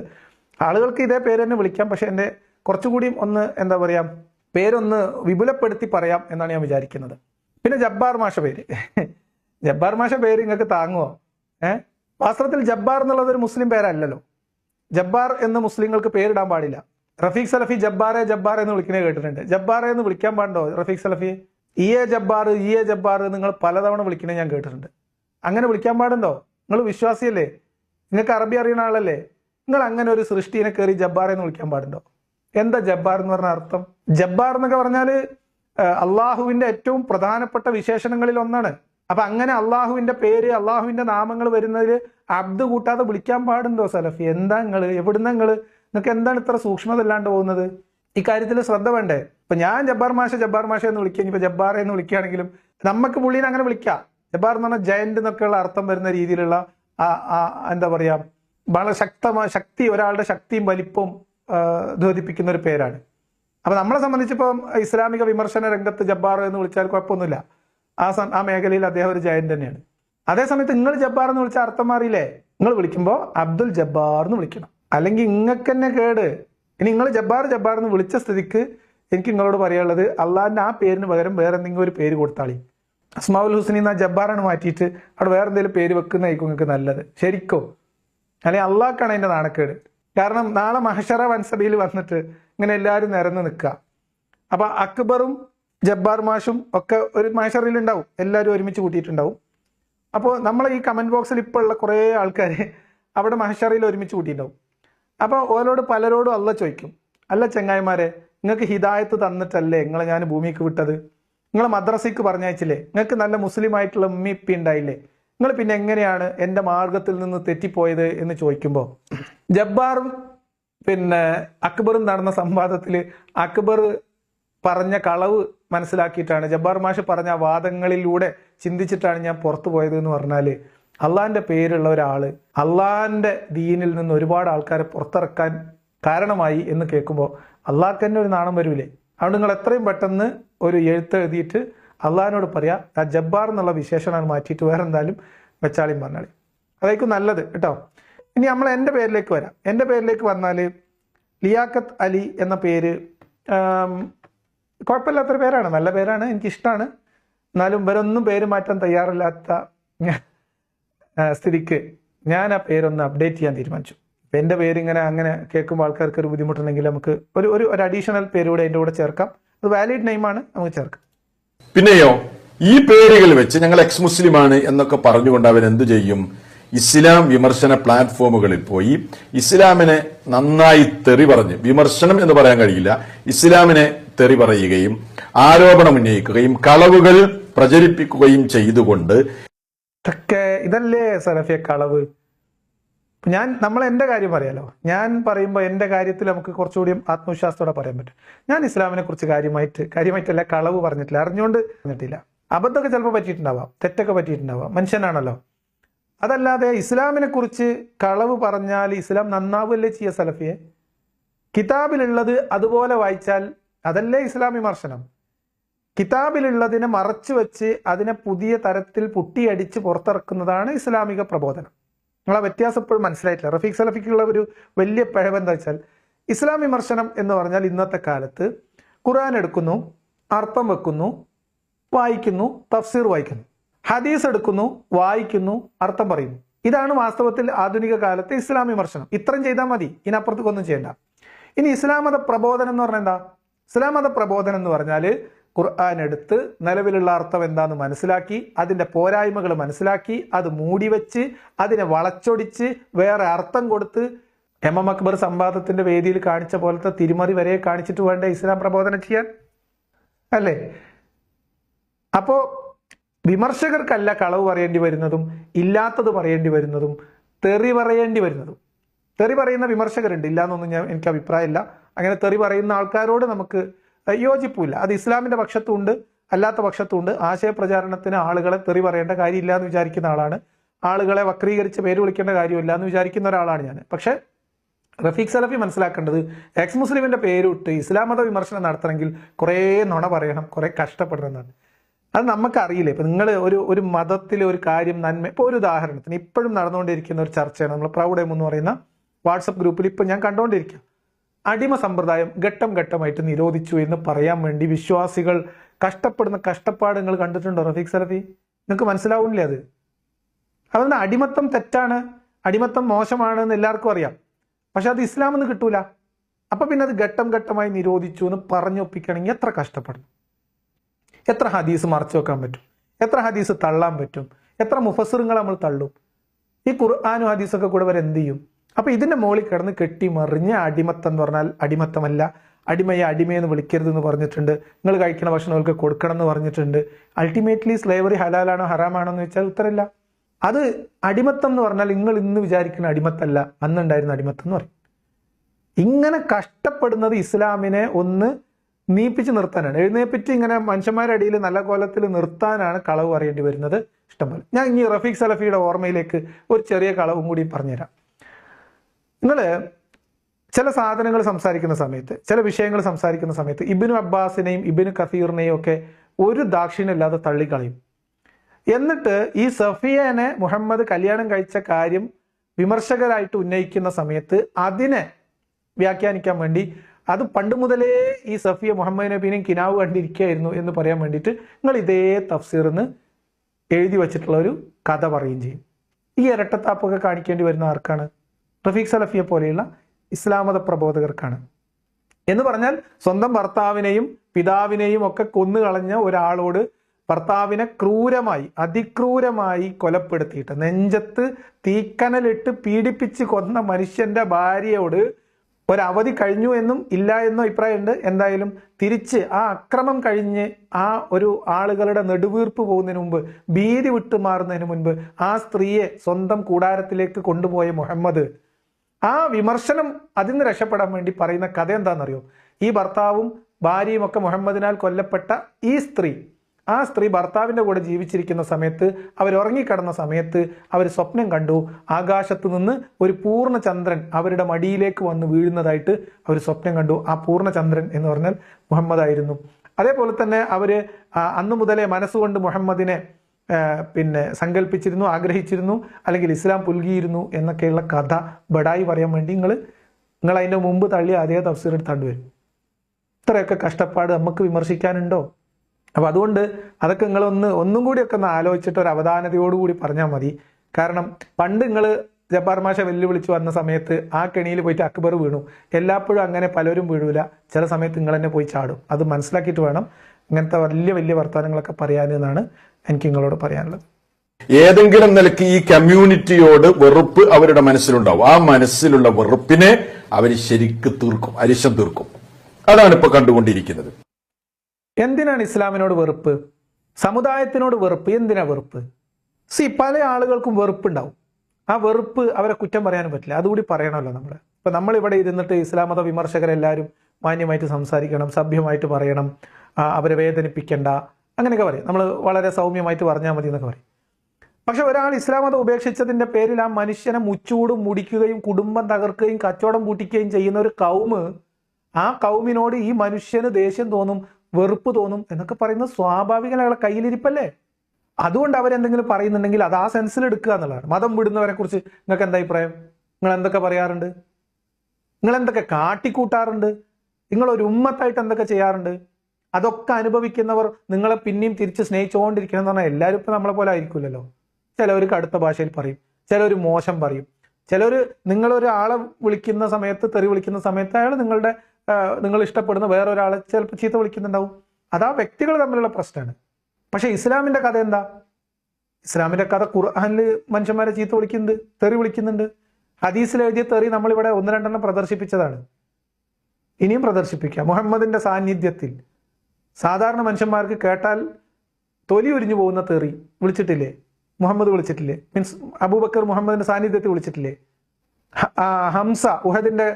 ആളുകൾക്ക് ഇതേ പേര് തന്നെ വിളിക്കാം. പക്ഷേ എന്റെ കുറച്ചുകൂടിയും ഒന്ന് എന്താ പറയുക പേരൊന്ന് വിപുലപ്പെടുത്തി പറയാം എന്നാണ് ഞാൻ വിചാരിക്കുന്നത്. പിന്നെ ജബ്ബാർ മാഷ പേര്. ജബ്ബാർ മാഷ പേര് നിങ്ങൾക്ക് താങ്ങുമോ ഏഹ് വാസ്തവത്തിൽ ജബ്ബാർ എന്നുള്ളത് ഒരു മുസ്ലിം പേരല്ലല്ലോ. ജബ്ബാർ എന്ന് മുസ്ലിങ്ങൾക്ക് പേരിടാൻ പാടില്ല. റഫീഖ് സലഫി ജബ്ബാറെ ജബ്ബാർ എന്ന് വിളിക്കുന്നത് കേട്ടിട്ടുണ്ട്. ജബ്ബാറെ എന്ന് വിളിക്കാൻ പാടുണ്ടോ Rafeeq Salafi? E A Jabbar E A Jabbar നിങ്ങൾ പലതവണ വിളിക്കുന്നത് ഞാൻ കേട്ടിട്ടുണ്ട്. അങ്ങനെ വിളിക്കാൻ പാടുണ്ടോ? നിങ്ങൾ വിശ്വാസിയല്ലേ? നിങ്ങൾക്ക് അറബി അറിയുന്ന ആളല്ലേ? നിങ്ങൾ അങ്ങനെ ഒരു സൃഷ്ടിനെ കയറി ജബ്ബാർ എന്ന് വിളിക്കാൻ പാടുണ്ടോ? എന്താ ജബ്ബാർ എന്ന് പറഞ്ഞ അർത്ഥം? ജബ്ബാർ എന്നൊക്കെ പറഞ്ഞാൽ അള്ളാഹുവിന്റെ ഏറ്റവും പ്രധാനപ്പെട്ട വിശേഷണങ്ങളിൽ ഒന്നാണ്. അപ്പൊ അങ്ങനെ അള്ളാഹുവിന്റെ പേര് അള്ളാഹുവിന്റെ നാമങ്ങൾ വരുന്നതിൽ അബ്ദ് കൂട്ടാതെ വിളിക്കാൻ പാടുണ്ടോ സലഫി? എന്താ നിങ്ങൾ എവിടുന്ന നിങ്ങൾ നിങ്ങൾക്ക് എന്താണ് ഇത്ര സൂക്ഷ്മത അല്ലാണ്ട് പോകുന്നത് ഇക്കാര്യത്തിൽ ശ്രദ്ധ വേണ്ടേ? ഇപ്പൊ ഞാൻ ജബ്ബാർ മാഷ ജബ്ബാർ മാഷ എന്ന് വിളിക്കുക ഇനിയിപ്പോ ജബ്ബാർ എന്ന് വിളിക്കുകയാണെങ്കിലും നമുക്ക് പുള്ളീനെ അങ്ങനെ വിളിക്കാം. ജബ്ബാർ എന്ന് പറഞ്ഞാൽ ജയന്റ് എന്നൊക്കെയുള്ള അർത്ഥം വരുന്ന രീതിയിലുള്ള എന്താ പറയാ വളരെ ശക്തമായ ശക്തി ഒരാളുടെ ശക്തിയും വലിപ്പവും ആ, ഒരു പേരാണ്. അപ്പൊ നമ്മളെ സംബന്ധിച്ചിപ്പം ഇസ്ലാമിക വിമർശന രംഗത്ത് ജബ്ബാർ എന്ന് വിളിച്ചാൽ കുഴപ്പമൊന്നുമില്ല. ആ ആ മേഖലയിൽ അദ്ദേഹം ഒരു ജയൻ തന്നെയാണ്. അതേസമയത്ത് നിങ്ങൾ ജബ്ബാർ എന്ന് വിളിച്ച അർത്ഥം മാറിയില്ലേ നിങ്ങൾ വിളിക്കുമ്പോൾ അബ്ദുൽ ജബ്ബാർ എന്ന് വിളിക്കണം. അല്ലെങ്കിൽ ഇങ്ങക്ക് തന്നെ കേട്. ഇനി നിങ്ങൾ ജബ്ബാർ ജബ്ബാർ എന്ന് വിളിച്ച സ്ഥിതിക്ക് എനിക്ക് നിങ്ങളോട് പറയാനുള്ളത് അള്ളാഹിന്റെ ആ പേരിന് പകരം വേറെ എന്തെങ്കിലും ഒരു പേര് കൊടുത്താളി. അസ്മാവുൽ ഹുസനി എന്ന ജബ്ബാറാണ് മാറ്റിയിട്ട് അവിടെ വേറെ എന്തെങ്കിലും പേര് വെക്കുന്നതായിരിക്കും നിങ്ങൾക്ക് നല്ലത്. ശരിക്കോ? അല്ലെങ്കിൽ അള്ളാഹ്ക്കാണ് അതിന്റെ നാണക്കേട്. കാരണം നാളെ മഹഷറ വൻസഭയിൽ വന്നിട്ട് ഇങ്ങനെ എല്ലാവരും നിരന്ന് നിൽക്കുക. അപ്പൊ അക്ബറും ജബ്ബാർ മാഷും ഒക്കെ ഒരു മാഷറിൽ ഉണ്ടാവും എല്ലാവരും ഒരുമിച്ച് കൂട്ടിയിട്ടുണ്ടാവും. അപ്പോൾ നമ്മൾ ഈ കമന്റ് ബോക്സിൽ ഇപ്പോൾ ഉള്ള കുറേ ആൾക്കാർ അവിടെ മഹഷറിയിൽ ഒരുമിച്ച് കൂട്ടിയിട്ടുണ്ടാവും. അപ്പോൾ ഓരോട് പലരോടും അല്ല ചോദിക്കും. അല്ല ചെങ്ങായിമാരെ നിങ്ങൾക്ക് ഹിദായത്ത് തന്നിട്ടല്ലേ നിങ്ങളെ ഞാൻ ഭൂമിക്ക് വിട്ടത്? നിങ്ങൾ മദ്രസയ്ക്ക് പറഞ്ഞയച്ചില്ലേ? നിങ്ങൾക്ക് നല്ല മുസ്ലിം ആയിട്ടുള്ള ഉമ്മി ഇപ്പി ഉണ്ടായില്ലേ? നിങ്ങൾ പിന്നെ എങ്ങനെയാണ് എന്റെ മാർഗത്തിൽ നിന്ന് തെറ്റിപ്പോയത് എന്ന് ചോദിക്കുമ്പോൾ ജബ്ബാറും പിന്നെ അക്ബറും നടന്ന സംവാദത്തിൽ അക്ബർ പറഞ്ഞ കളവ് മനസ്സിലാക്കിയിട്ടാണ്. ജബ്ബാർ മാഷ് പറഞ്ഞ വാദങ്ങളിലൂടെ ചിന്തിച്ചിട്ടാണ് ഞാൻ പുറത്തു പോയത് എന്ന് പറഞ്ഞാൽ അള്ളാഹിന്റെ പേരുള്ള ഒരാൾ അള്ളാഹിന്റെ ദീനിൽ നിന്ന് ഒരുപാട് ആൾക്കാരെ പുറത്തിറക്കാൻ കാരണമായി എന്ന് കേൾക്കുമ്പോൾ അള്ളാഹ്ക്ക് തന്നെ ഒരു നാണം വരൂലേ? അതുകൊണ്ട് നിങ്ങൾ എത്രയും പെട്ടെന്ന് ഒരു എഴുത്ത് എഴുതിയിട്ട് അള്ളാഹിനോട് പറയാ ആ ജബ്ബാർ എന്നുള്ള വിശേഷണം മാറ്റിയിട്ട് വേറെ എന്തായാലും വെച്ചാളിയും പറഞ്ഞാളി. അതായിരിക്കും നല്ലത് കേട്ടോ. ഇനി നമ്മൾ എന്റെ പേരിലേക്ക് വരാം. എന്റെ പേരിലേക്ക് വന്നാൽ ലിയാക്കത്ത് അലി എന്ന പേര് കുഴപ്പമില്ലാത്തൊരു പേരാണ്. നല്ല പേരാണ്. എനിക്കിഷ്ടമാണ് എന്നാലും ഇവരൊന്നും പേര് മാറ്റാൻ തയ്യാറില്ലാത്ത സ്ഥിതിക്ക് ഞാൻ ആ പേരൊന്ന് അപ്ഡേറ്റ് ചെയ്യാൻ തീരുമാനിച്ചു. അപ്പം എന്റെ പേരിങ്ങനെ അങ്ങനെ കേൾക്കുമ്പോൾ ആൾക്കാർക്ക് ഒരു ബുദ്ധിമുട്ടുണ്ടെങ്കിൽ നമുക്ക് ഒരു ഒരു ഒരു അഡീഷണൽ പേര് കൂടെ എന്റെ കൂടെ ചേർക്കാം. അത് വാലിഡ് നെയിമാണ് നമുക്ക് ചേർക്കാം. പിന്നെയോ ഈ പേരുകൾ വെച്ച് ഞങ്ങൾ എക്സ് മുസ്ലിമാണ് എന്നൊക്കെ പറഞ്ഞുകൊണ്ട് അവൻ എന്തു ചെയ്യും? ഇസ്ലാം വിമർശന പ്ലാറ്റ്ഫോമുകളിൽ പോയി ഇസ്ലാമിനെ നന്നായി തെറി പറഞ്ഞ്. വിമർശനം എന്ന് പറയാൻ കഴിയില്ല. ഇസ്ലാമിനെ തെറി പറയുകയും ആരോപണം ഉന്നയിക്കുകയും കളവുകൾ പ്രചരിപ്പിക്കുകയും ചെയ്തുകൊണ്ട് ഇതൊക്കെ ഇതല്ലേ സലഫിയ കളവ്? ഞാൻ നമ്മൾ എന്റെ കാര്യം പറയാലോ? ഞാൻ പറയുമ്പോൾ എന്റെ കാര്യത്തിൽ നമുക്ക് കുറച്ചുകൂടി ആത്മവിശ്വാസത്തോടെ പറയാൻ പറ്റും. ഞാൻ ഇസ്ലാമിനെ കുറിച്ച് കാര്യമായിട്ട് കാര്യമായിട്ടല്ല കളവ് പറഞ്ഞിട്ടില്ല. അറിഞ്ഞുകൊണ്ട് പറഞ്ഞിട്ടില്ല. അബദ്ധമൊക്കെ ചിലപ്പോൾ പറ്റിയിട്ടുണ്ടാവാം. തെറ്റൊക്കെ പറ്റിയിട്ടുണ്ടാവാം. മനുഷ്യനാണല്ലോ. അതല്ലാതെ ഇസ്ലാമിനെ കുറിച്ച് കളവ് പറഞ്ഞാൽ ഇസ്ലാം നന്നാവല്ലേ ചെയ്യ സലഫിയെ? കിതാബിലുള്ളത് അതുപോലെ വായിച്ചാൽ അതല്ലേ ഇസ്ലാം വിമർശനം കിതാബിലുള്ളതിനെ മറച്ചു വെച്ച് അതിനെ പുതിയ തരത്തിൽ പുട്ടിയടിച്ച് പുറത്തിറക്കുന്നതാണ് ഇസ്ലാമിക പ്രബോധനം. നിങ്ങളെ വ്യത്യാസം ഇപ്പോഴും മനസ്സിലായിട്ടില്ല. റഫീഖ് സലഫിക്കുള്ള ഒരു വലിയ പിഴവ് എന്താ വെച്ചാൽ ഇസ്ലാം വിമർശനം എന്ന് പറഞ്ഞാൽ ഇന്നത്തെ കാലത്ത് ഖുർആൻ എടുക്കുന്നു അർത്ഥം വെക്കുന്നു വായിക്കുന്നു തഫ്സീർ വായിക്കുന്നു. ഹദീസ് എടുക്കുന്നു വായിക്കുന്നു അർത്ഥം പറയുന്നു. ഇതാണ് വാസ്തവത്തിൽ ആധുനിക കാലത്തെ ഇസ്ലാം വിമർശനം ഇത്രയും ചെയ്താൽ മതി. ഇതിനപ്പുറത്തേക്കൊന്നും ചെയ്യണ്ട. ഇനി ഇസ്ലാം മത പ്രബോധനം എന്ന് പറഞ്ഞാൽ എന്താ? ഇസ്ലാം മത പ്രബോധനം എന്ന് പറഞ്ഞാൽ ഖുർആൻ എടുത്ത് നിലവിലുള്ള അർത്ഥം എന്താന്ന് മനസ്സിലാക്കി അതിന്റെ പോരായ്മകൾ മനസ്സിലാക്കി അത് മൂടിവെച്ച് അതിനെ വളച്ചൊടിച്ച് വേറെ അർത്ഥം കൊടുത്ത് എം എം അക്ബർ സംവാദത്തിന്റെ വേദിയിൽ കാണിച്ച പോലത്തെ തിരുമറി വരെ കാണിച്ചിട്ട് വേണ്ട ഇസ്ലാം പ്രബോധനം ചെയ്യാൻ? അല്ലേ? അപ്പോ വിമർശകർക്കല്ല കളവ് പറയേണ്ടി വരുന്നതും ഇല്ലാത്തത് പറയേണ്ടി വരുന്നതും തെറി പറയേണ്ടി വരുന്നതും. തെറി പറയുന്ന വിമർശകരുണ്ട്. ഇല്ലാന്നൊന്നും ഞാൻ എനിക്ക് അഭിപ്രായമില്ല. അങ്ങനെ തെറി പറയുന്ന ആൾക്കാരോട് നമുക്ക് യോജിപ്പില്ല. അത് ഇസ്ലാമിന്റെ പക്ഷത്തുണ്ട് അല്ലാത്ത പക്ഷത്തുണ്ട്. ആശയപ്രചാരണത്തിന് ആളുകളെ തെറി പറയേണ്ട കാര്യമില്ല എന്ന് വിചാരിക്കുന്ന ആളാണ്. ആളുകളെ വക്രീകരിച്ച് പേര് വിളിക്കേണ്ട കാര്യമില്ല എന്ന് വിചാരിക്കുന്ന ഒരാളാണ് ഞാൻ. പക്ഷേ റഫീഖ് സലഫി മനസ്സിലാക്കേണ്ടത് എക്സ് മുസ്ലിമിന്റെ പേരിട്ട് ഇസ്ലാം മത വിമർശനം നടത്തണമെങ്കിൽ കുറേ നുണ പറയണം കുറേ കഷ്ടപ്പെടണമെന്നാണ്. അത് നമുക്കറിയില്ല? ഇപ്പം നിങ്ങൾ ഒരു ഒരു മതത്തിലെ ഒരു കാര്യം നന്മ ഇപ്പോൾ ഒരു ഉദാഹരണത്തിന് ഇപ്പോഴും നടന്നുകൊണ്ടിരിക്കുന്ന ഒരു ചർച്ചയാണ് നമ്മൾ പ്രൗഡം എന്ന് പറയുന്ന വാട്സപ്പ് ഗ്രൂപ്പിൽ ഇപ്പം ഞാൻ കണ്ടുകൊണ്ടിരിക്കുക അടിമ സമ്പ്രദായം ഘട്ടം ഘട്ടമായിട്ട് നിരോധിച്ചു എന്ന് പറയാൻ വേണ്ടി വിശ്വാസികൾ കഷ്ടപ്പെടുന്ന കഷ്ടപ്പാട് നിങ്ങൾ കണ്ടിട്ടുണ്ടോ റഫീഖ് സലഫി? നിങ്ങൾക്ക് മനസ്സിലാവുന്നില്ലേ അത്? അതുകൊണ്ട് അടിമത്തം തെറ്റാണ് അടിമത്തം മോശമാണ് എന്ന് എല്ലാവർക്കും അറിയാം. പക്ഷെ അത് ഇസ്ലാം എന്ന് കിട്ടൂല. അപ്പൊ പിന്നെ അത് ഘട്ടം ഘട്ടമായി നിരോധിച്ചു എന്ന് പറഞ്ഞൊപ്പിക്കണമെങ്കിൽ എത്ര കഷ്ടപ്പെടണം? എത്ര ഹദീസ് മറച്ചു വെക്കാൻ പറ്റും? എത്ര ഹദീസ് തള്ളാൻ പറ്റും? എത്ര മുഫസറുകൾ നമ്മൾ തള്ളും? ഈ ഖുർആാനും ഹദീസൊക്കെ കൂടെ വരെ എന്ത് ചെയ്യും? അപ്പൊ ഇതിന്റെ മുകളിൽ കിടന്ന് കെട്ടി മറിഞ്ഞ അടിമത്തം എന്ന് പറഞ്ഞാൽ അടിമത്തമല്ല. അടിമയെ അടിമയെന്ന് വിളിക്കരുത് എന്ന് പറഞ്ഞിട്ടുണ്ട്. നിങ്ങൾ കഴിക്കുന്ന ഭക്ഷണം അവർക്ക് കൊടുക്കണം എന്ന് പറഞ്ഞിട്ടുണ്ട്. അൾട്ടിമേറ്റ്ലി സ്ലേവറി ഹലാലാണോ ഹറാമാണോ എന്ന് വെച്ചാൽ ഉത്തരമില്ല. അത് അടിമത്തം എന്ന് പറഞ്ഞാൽ നിങ്ങൾ ഇന്ന് വിചാരിക്കുന്ന അടിമത്തല്ല. അന്നുണ്ടായിരുന്ന അടിമത്തം എന്ന് പറയും. ഇങ്ങനെ കഷ്ടപ്പെടുന്നത് ഇസ്ലാമിനെ ഒന്ന് നീപ്പിച്ച് നിർത്താനാണ്. എഴുന്നേപ്പിച്ച് ഇങ്ങനെ മനുഷ്യന്മാരുടെ അടിയിൽ നല്ല കോലത്തിൽ നിർത്താനാണ് കളവ് പറയേണ്ടി വരുന്നത്. ഇഷ്ടംപോലെ. ഞാൻ ഇനി റഫീഖ് സലഫിയുടെ ഓർമ്മയിലേക്ക് ഒരു ചെറിയ കളവും കൂടി പറഞ്ഞുതരാം. നിങ്ങൾ ചില സാധനങ്ങൾ സംസാരിക്കുന്ന സമയത്ത് ചില വിഷയങ്ങൾ സംസാരിക്കുന്ന സമയത്ത് ഇബിനു അബ്ബാസിനെയും ഇബിനു കസീറിനെയും ഒക്കെ ഒരു ദാക്ഷിണ്യമില്ലാതെ തള്ളിക്കളയും. എന്നിട്ട് ഈ സഫിയനെ മുഹമ്മദ് കല്യാണം കഴിച്ച കാര്യം വിമർശകരായിട്ട് ഉന്നയിക്കുന്ന സമയത്ത് അതിനെ വ്യാഖ്യാനിക്കാൻ വേണ്ടി അത് പണ്ട് മുതലേ ഈ സഫിയ മുഹമ്മദ് നബീനെയും കിനാവ് കണ്ടിരിക്കുകയായിരുന്നു എന്ന് പറയാൻ വേണ്ടിയിട്ട് നിങ്ങൾ ഇതേ തഫ്സീറിന്ന് എഴുതി വച്ചിട്ടുള്ള ഒരു കഥ പറയുകയും ചെയ്യും. ഈ ഇരട്ടത്താപ്പൊക്കെ കാണിക്കേണ്ടി വരുന്ന ആർക്കാണ്? റഫീഖ് സലഫിയെ പോലെയുള്ള ഇസ്ലാമത പ്രബോധകർക്കാണ്. എന്ന് പറഞ്ഞാൽ സ്വന്തം ഭർത്താവിനെയും പിതാവിനെയും ഒക്കെ കൊന്നുകളഞ്ഞ ഒരാളോട് ഭർത്താവിനെ ക്രൂരമായി അതിക്രൂരമായി കൊലപ്പെടുത്തിയിട്ട് നെഞ്ചത്ത് തീക്കനലിട്ട് പീഡിപ്പിച്ച് കൊന്ന മനുഷ്യന്റെ ഭാര്യയോട് ഒരവധി കഴിഞ്ഞു എന്നും ഇല്ല എന്നും അഭിപ്രായമുണ്ട്. എന്തായാലും തിരിച്ച് ആ അക്രമം കഴിഞ്ഞ് ആ ഒരു ആളുകളുടെ നെടുവീർപ്പ് പോകുന്നതിന് മുമ്പ് ഭീതി വിട്ടുമാറുന്നതിന് മുൻപ് ആ സ്ത്രീയെ സ്വന്തം കൂടാരത്തിലേക്ക് കൊണ്ടുപോയ മുഹമ്മദ് ആ വിമർശനം അതിൽ നിന്ന് രക്ഷപ്പെടാൻ വേണ്ടി പറയുന്ന കഥ എന്താണെന്നറിയോ? ഈ ഭർത്താവും ഭാര്യയും ഒക്കെ മുഹമ്മദിനാൽ കൊല്ലപ്പെട്ട ഈ സ്ത്രീ ആ സ്ത്രീ ഭർത്താവിന്റെ കൂടെ ജീവിച്ചിരിക്കുന്ന സമയത്ത് അവർ ഉറങ്ങിക്കിടന്ന സമയത്ത് അവർ സ്വപ്നം കണ്ടു. ആകാശത്ത് നിന്ന് ഒരു പൂർണചന്ദ്രൻ അവരുടെ മടിയിലേക്ക് വന്ന് വീഴുന്നതായിട്ട് അവർ സ്വപ്നം കണ്ടു. ആ പൂർണചന്ദ്രൻ എന്ന് പറഞ്ഞാൽ മുഹമ്മദായിരുന്നു. അതേപോലെ തന്നെ അവർ അന്നു മുതലേ മനസ്സുകൊണ്ട് മുഹമ്മദിനെ പിന്നെ സങ്കല്പിച്ചിരുന്നു ആഗ്രഹിച്ചിരുന്നു അല്ലെങ്കിൽ ഇസ്ലാം പുൽകിയിരുന്നു എന്നൊക്കെയുള്ള കഥ ബഡായി പറയാൻ വേണ്ടി നിങ്ങൾ നിങ്ങൾ അതിന്റെ മുമ്പ് തള്ളി അതേ തഫ്സീർ എടുത്താണ്ട് വരും. ഇത്രയൊക്കെ കഷ്ടപ്പാട് നമുക്ക് വിമർശിക്കാനുണ്ടോ? അപ്പോൾ അതുകൊണ്ട് അതൊക്കെ നിങ്ങൾ ഒന്ന് ഒന്നും കൂടിയൊക്കെ ഒന്ന് ആലോചിച്ചിട്ട് ഒരു അവധാനതയോടുകൂടി പറഞ്ഞാൽ മതി. കാരണം പണ്ട് നിങ്ങൾ ജബ്ബാർ മാഷ വെല്ലുവിളിച്ച് വന്ന സമയത്ത് ആ കെണിയിൽ പോയിട്ട് അക്ബർ വീണു. എല്ലാപ്പോഴും അങ്ങനെ പലരും വീഴൂല. ചില സമയത്ത് നിങ്ങൾ തന്നെ പോയി ചാടും. അത് മനസ്സിലാക്കിയിട്ട് വേണം ഇങ്ങനത്തെ വലിയ വലിയ വർത്തമാനങ്ങളൊക്കെ പറയാൻ എന്നാണ് എനിക്ക് നിങ്ങളോട് പറയാനുള്ളത്. ഏതെങ്കിലും നിലയ്ക്ക് ഈ കമ്മ്യൂണിറ്റിയോട് വെറുപ്പ് അവരുടെ മനസ്സിലുണ്ടാവും. ആ മനസ്സിലുള്ള വെറുപ്പിനെ അവർ ശരിക്ക് തീർക്കും അരിശം തീർക്കും. അതാണ് ഇപ്പൊ കണ്ടുകൊണ്ടിരിക്കുന്നത്. എന്തിനാണ് ഇസ്ലാമിനോട് വെറുപ്പ്? സമുദായത്തിനോട് വെറുപ്പ്? എന്തിനാ വെറുപ്പ്? സി പല ആളുകൾക്കും വെറുപ്പുണ്ടാവും. ആ വെറുപ്പ് അവരെ കുറ്റം പറയാനും പറ്റില്ല. അതുകൂടി പറയണമല്ലോ നമ്മൾ ഇപ്പൊ നമ്മൾ ഇവിടെ ഇരുന്നിട്ട് ഇസ്ലാം മത വിമർശകരെല്ലാവരും മാന്യമായിട്ട് സംസാരിക്കണം സഭ്യമായിട്ട് പറയണം അവരെ വേദനിപ്പിക്കണ്ട അങ്ങനെയൊക്കെ പറയും. നമ്മൾ വളരെ സൗമ്യമായിട്ട് പറഞ്ഞാൽ മതി എന്നൊക്കെ പറയും. പക്ഷെ ഒരാൾ ഇസ്ലാം മതം ഉപേക്ഷിച്ചതിന്റെ പേരിൽ ആ മനുഷ്യനെ മുച്ചൂടും മുടിക്കുകയും കുടുംബം തകർക്കുകയും കച്ചവടം പൂട്ടിക്കുകയും ചെയ്യുന്ന ഒരു കൗമ് ആ കൗമിനോട് ഈ മനുഷ്യന് ദേഷ്യം തോന്നും വെറുപ്പ് തോന്നും എന്നൊക്കെ പറയുന്ന സ്വാഭാവിക കയ്യിലിരിപ്പല്ലേ? അതുകൊണ്ട് അവരെന്തെങ്കിലും പറയുന്നുണ്ടെങ്കിൽ അത് ആ സെൻസിൽ എടുക്കുക എന്നുള്ളതാണ്. മതം വിടുന്നവരെ കുറിച്ച് നിങ്ങൾക്ക് എന്താ അഭിപ്രായം? നിങ്ങൾ എന്തൊക്കെ പറയാറുണ്ട്? നിങ്ങൾ എന്തൊക്കെ കാട്ടിക്കൂട്ടാറുണ്ട്? നിങ്ങൾ ഒരു ഉമ്മത്തായിട്ട് എന്തൊക്കെ ചെയ്യാറുണ്ട്? അതൊക്കെ അനുഭവിക്കുന്നവർ നിങ്ങളെ പിന്നെയും തിരിച്ച് സ്നേഹിച്ചുകൊണ്ടിരിക്കണം എന്ന് പറഞ്ഞാൽ എല്ലാവരും ഇപ്പം നമ്മളെ പോലെ ആയിരിക്കില്ലല്ലോ ചിലവർ കടുത്ത ഭാഷയിൽ പറയും. ചിലർ മോശം പറയും. ചിലർ നിങ്ങളൊരാളെ വിളിക്കുന്ന സമയത്ത് തെറി വിളിക്കുന്ന സമയത്ത് അയാൾ നിങ്ങളുടെ നിങ്ങൾ ഇഷ്ടപ്പെടുന്ന വേറൊരാളെ ചിലപ്പോൾ ചീത്ത വിളിക്കുന്നുണ്ടാവും. അത് ആ വ്യക്തികൾ തമ്മിലുള്ള പ്രശ്നമാണ്. പക്ഷേ ഇസ്ലാമിന്റെ കഥ എന്താ? ഇസ്ലാമിന്റെ കഥ ഖുർആാനിൽ മനുഷ്യന്മാരെ ചീത്ത വിളിക്കുന്നുണ്ട് തെറി വിളിക്കുന്നുണ്ട്. ഹദീസിൽ എഴുതിയ തെറി നമ്മളിവിടെ ഒന്ന് രണ്ടെണ്ണം പ്രദർശിപ്പിച്ചതാണ്. ഇനിയും പ്രദർശിപ്പിക്കുക മുഹമ്മദിന്റെ സാന്നിധ്യത്തിൽ. സാധാരണ മനുഷ്യന്മാർക്ക് കേട്ടാൽ തൊലി ഒരിഞ്ഞു പോകുന്ന തെറി വിളിച്ചിട്ടില്ലേ? മുഹമ്മദ് വിളിച്ചിട്ടില്ലേ? മീൻസ് അബൂബക്കർ മുഹമ്മദിന്റെ സാന്നിധ്യത്തിൽ വിളിച്ചിട്ടില്ലേ? ഹംസ ഉഹദിന്റെ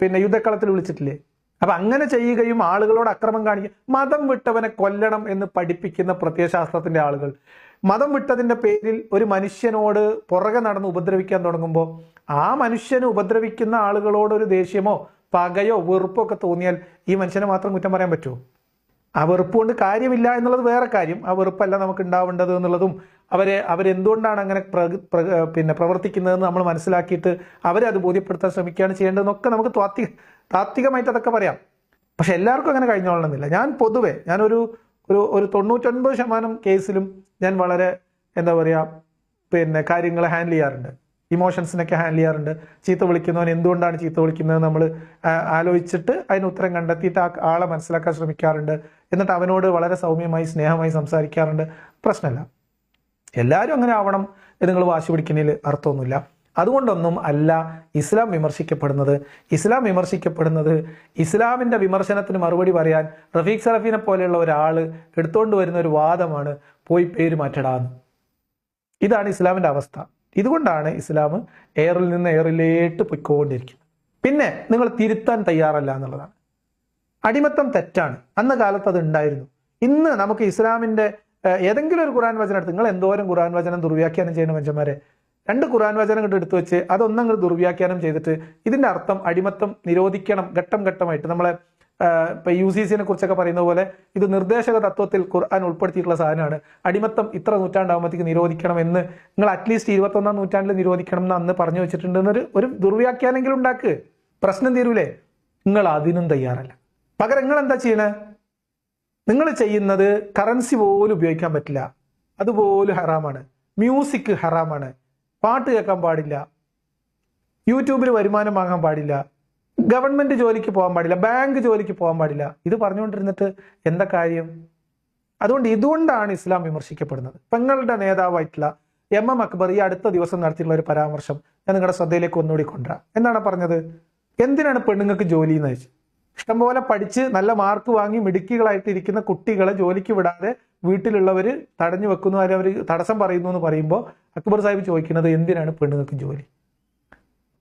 പിന്നെ യുദ്ധക്കളത്തിൽ വിളിച്ചിട്ടില്ലേ? അപ്പൊ അങ്ങനെ ചെയ്യുകയും ആളുകളോട് അക്രമം കാണിക്കുക മതം വിട്ടവനെ കൊല്ലണം എന്ന് പഠിപ്പിക്കുന്ന പ്രത്യയശാസ്ത്രത്തിന്റെ ആളുകൾ. മതം വിട്ടതിന്റെ പേരിൽ ഒരു മനുഷ്യനോട് പുറകെ നടന്ന് ഉപദ്രവിക്കാൻ തുടങ്ങുമ്പോൾ ആ മനുഷ്യന് ഉപദ്രവിക്കുന്ന ആളുകളോട് ഒരു ദേഷ്യമോ പകയോ വെറുപ്പോ ഒക്കെ തോന്നിയാൽ ഈ മനുഷ്യനെ മാത്രം കുറ്റം പറയാൻ പറ്റുമോ ആ വെറുപ്പ് കാര്യമില്ല എന്നുള്ളത് വേറെ കാര്യം. ആ വെറുപ്പല്ല നമുക്ക് ഉണ്ടാവേണ്ടത് എന്നുള്ളതും അവരെ അവരെന്തുകൊണ്ടാണ് അങ്ങനെ പിന്നെ പ്രവർത്തിക്കുന്നതെന്ന് നമ്മൾ മനസ്സിലാക്കിയിട്ട് അവരെ അത് ബോധ്യപ്പെടുത്താൻ ശ്രമിക്കുകയാണ് ചെയ്യേണ്ടതെന്നൊക്കെ നമുക്ക് താത്വിക താത്വികമായിട്ട് അതൊക്കെ പറയാം. പക്ഷെ എല്ലാവർക്കും അങ്ങനെ കഴിഞ്ഞോളണമെന്നില്ല. ഞാൻ പൊതുവെ ഞാനൊരു ഒരു ഒരു തൊണ്ണൂറ്റൊൻപത് ശതമാനം കേസിലും ഞാൻ വളരെ എന്താ പറയുക പിന്നെ കാര്യങ്ങൾ ഹാൻഡിൽ ചെയ്യാറുണ്ട്. ഇമോഷൻസിനൊക്കെ ഹാൻഡിൽ ചെയ്യാറുണ്ട്. ചീത്ത വിളിക്കുന്നവൻ എന്തുകൊണ്ടാണ് ചീത്ത വിളിക്കുന്നത് നമ്മൾ ആലോചിച്ചിട്ട് അതിന് ഉത്തരം കണ്ടെത്തിയിട്ട് ആ ആളെ മനസ്സിലാക്കാൻ ശ്രമിക്കാറുണ്ട്. എന്നിട്ട് അവനോട് വളരെ സൗമ്യമായി സ്നേഹമായി സംസാരിക്കാറുണ്ട്. പ്രശ്നമല്ല. എല്ലാവരും അങ്ങനെ ആവണം എന്ന് നിങ്ങൾ വാശി പിടിക്കുന്നതിൽ അർത്ഥമൊന്നുമില്ല. അതുകൊണ്ടൊന്നും അല്ല ഇസ്ലാം വിമർശിക്കപ്പെടുന്നത്. ഇസ്ലാം വിമർശിക്കപ്പെടുന്നത് ഇസ്ലാമിന്റെ വിമർശനത്തിന് മറുപടി പറയാൻ റഫീഖ് സറഫീനെ പോലെയുള്ള ഒരാൾ എടുത്തുകൊണ്ട് വരുന്ന ഒരു വാദമാണ് പോയി പേര് മാറ്റടാന്ന്. ഇതാണ് ഇസ്ലാമിന്റെ അവസ്ഥ. ഇതുകൊണ്ടാണ് ഇസ്ലാം എയറിൽ നിന്ന് എയറിലേട്ട് പൊയ്ക്കൊണ്ടിരിക്കുന്നത്. പിന്നെ നിങ്ങൾ തിരുത്താൻ തയ്യാറല്ല എന്നുള്ളതാണ്. അടിമത്തം തെറ്റാണ്. അന്ന് കാലത്ത് അത് ഉണ്ടായിരുന്നു. ഇന്ന് നമുക്ക് ഇസ്ലാമിന്റെ ഏതെങ്കിലും ഒരു ഖുറാൻ വചനം എടുത്ത് നിങ്ങൾ എന്തോരം ഖുറാൻ വചനം ദുർവ്യാഖ്യാനം ചെയ്യുന്ന മനുഷ്യന്മാരെ? രണ്ട് ഖുറാൻ വചനം കണ്ട് എടുത്തു വെച്ച് അതൊന്നങ്ങ് ദുർവ്യാഖ്യാനം ചെയ്തിട്ട് ഇതിന്റെ അർത്ഥം അടിമത്തം നിരോധിക്കണം ഘട്ടം ഘട്ടമായിട്ട് നമ്മളെ ഇപ്പൊ യു സി സിനെ കുറിച്ചൊക്കെ പറയുന്ന പോലെ ഇത് നിർദ്ദേശക തത്വത്തിൽ ഖുർആൻ ഉൾപ്പെടുത്തിയിട്ടുള്ള സാധനമാണ്. അടിമത്തം ഇത്ര നൂറ്റാണ്ടാകുമ്പോഴത്തേക്ക് നിരോധിക്കണം എന്ന് നിങ്ങൾ അറ്റ്ലീസ്റ്റ് ഇരുപത്തൊന്നാം നൂറ്റാണ്ടിൽ നിരോധിക്കണം എന്ന് അന്ന് പറഞ്ഞു വെച്ചിട്ടുണ്ടെന്നൊരു ഒരു ദുർവ്യാഖ്യാനെങ്കിലും ഉണ്ടാക്ക്. പ്രശ്നം തീരൂലേ? നിങ്ങൾ അതിനും തയ്യാറല്ല. പകരം നിങ്ങൾ എന്താ ചെയ്യണേ? നിങ്ങൾ ചെയ്യുന്നത് കറൻസി പോലും ഉപയോഗിക്കാൻ പറ്റില്ല. അതുപോലും ഹറാമാണ്. മ്യൂസിക് ഹറാമാണ്. പാട്ട് കേൾക്കാൻ പാടില്ല. യൂട്യൂബിൽ വരുമാനം വാങ്ങാൻ പാടില്ല. ഗവൺമെന്റ് ജോലിക്ക് പോകാൻ പാടില്ല ബാങ്ക് ജോലിക്ക് പോകാൻ പാടില്ല. ഇത് പറഞ്ഞുകൊണ്ടിരുന്നിട്ട് എന്താ കാര്യം? അതുകൊണ്ട് ഇതുകൊണ്ടാണ് ഇസ്ലാം വിമർശിക്കപ്പെടുന്നത്. പെങ്ങളുടെ നേതാവായിട്ടുള്ള എം എം അക്ബർ ഈ അടുത്ത ദിവസം നടത്തിയിട്ടുള്ള ഒരു പരാമർശം ഞാൻ നിങ്ങളുടെ ശ്രദ്ധയിലേക്ക് ഒന്നുകൂടി കൊണ്ടുവരാം. എന്താണ് പറഞ്ഞത്? എന്തിനാണ് പെണ്ണുങ്ങൾക്ക് ജോലി എന്ന് വെച്ചു ഇഷ്ടംപോലെ പഠിച്ച് നല്ല മാർക്ക് വാങ്ങി മിടുക്കികളായിട്ട് ഇരിക്കുന്ന കുട്ടികളെ ജോലിക്ക് വിടാതെ വീട്ടിലുള്ളവർ തടഞ്ഞു വെക്കുന്നു അല്ലെങ്കിൽ അവർ തടസ്സം പറയുന്നു എന്ന് പറയുമ്പോൾ അക്ബർ സാഹിബ് ചോദിക്കുന്നത് എന്തിനാണ് പെണ്ണുങ്ങൾക്ക് ജോലി?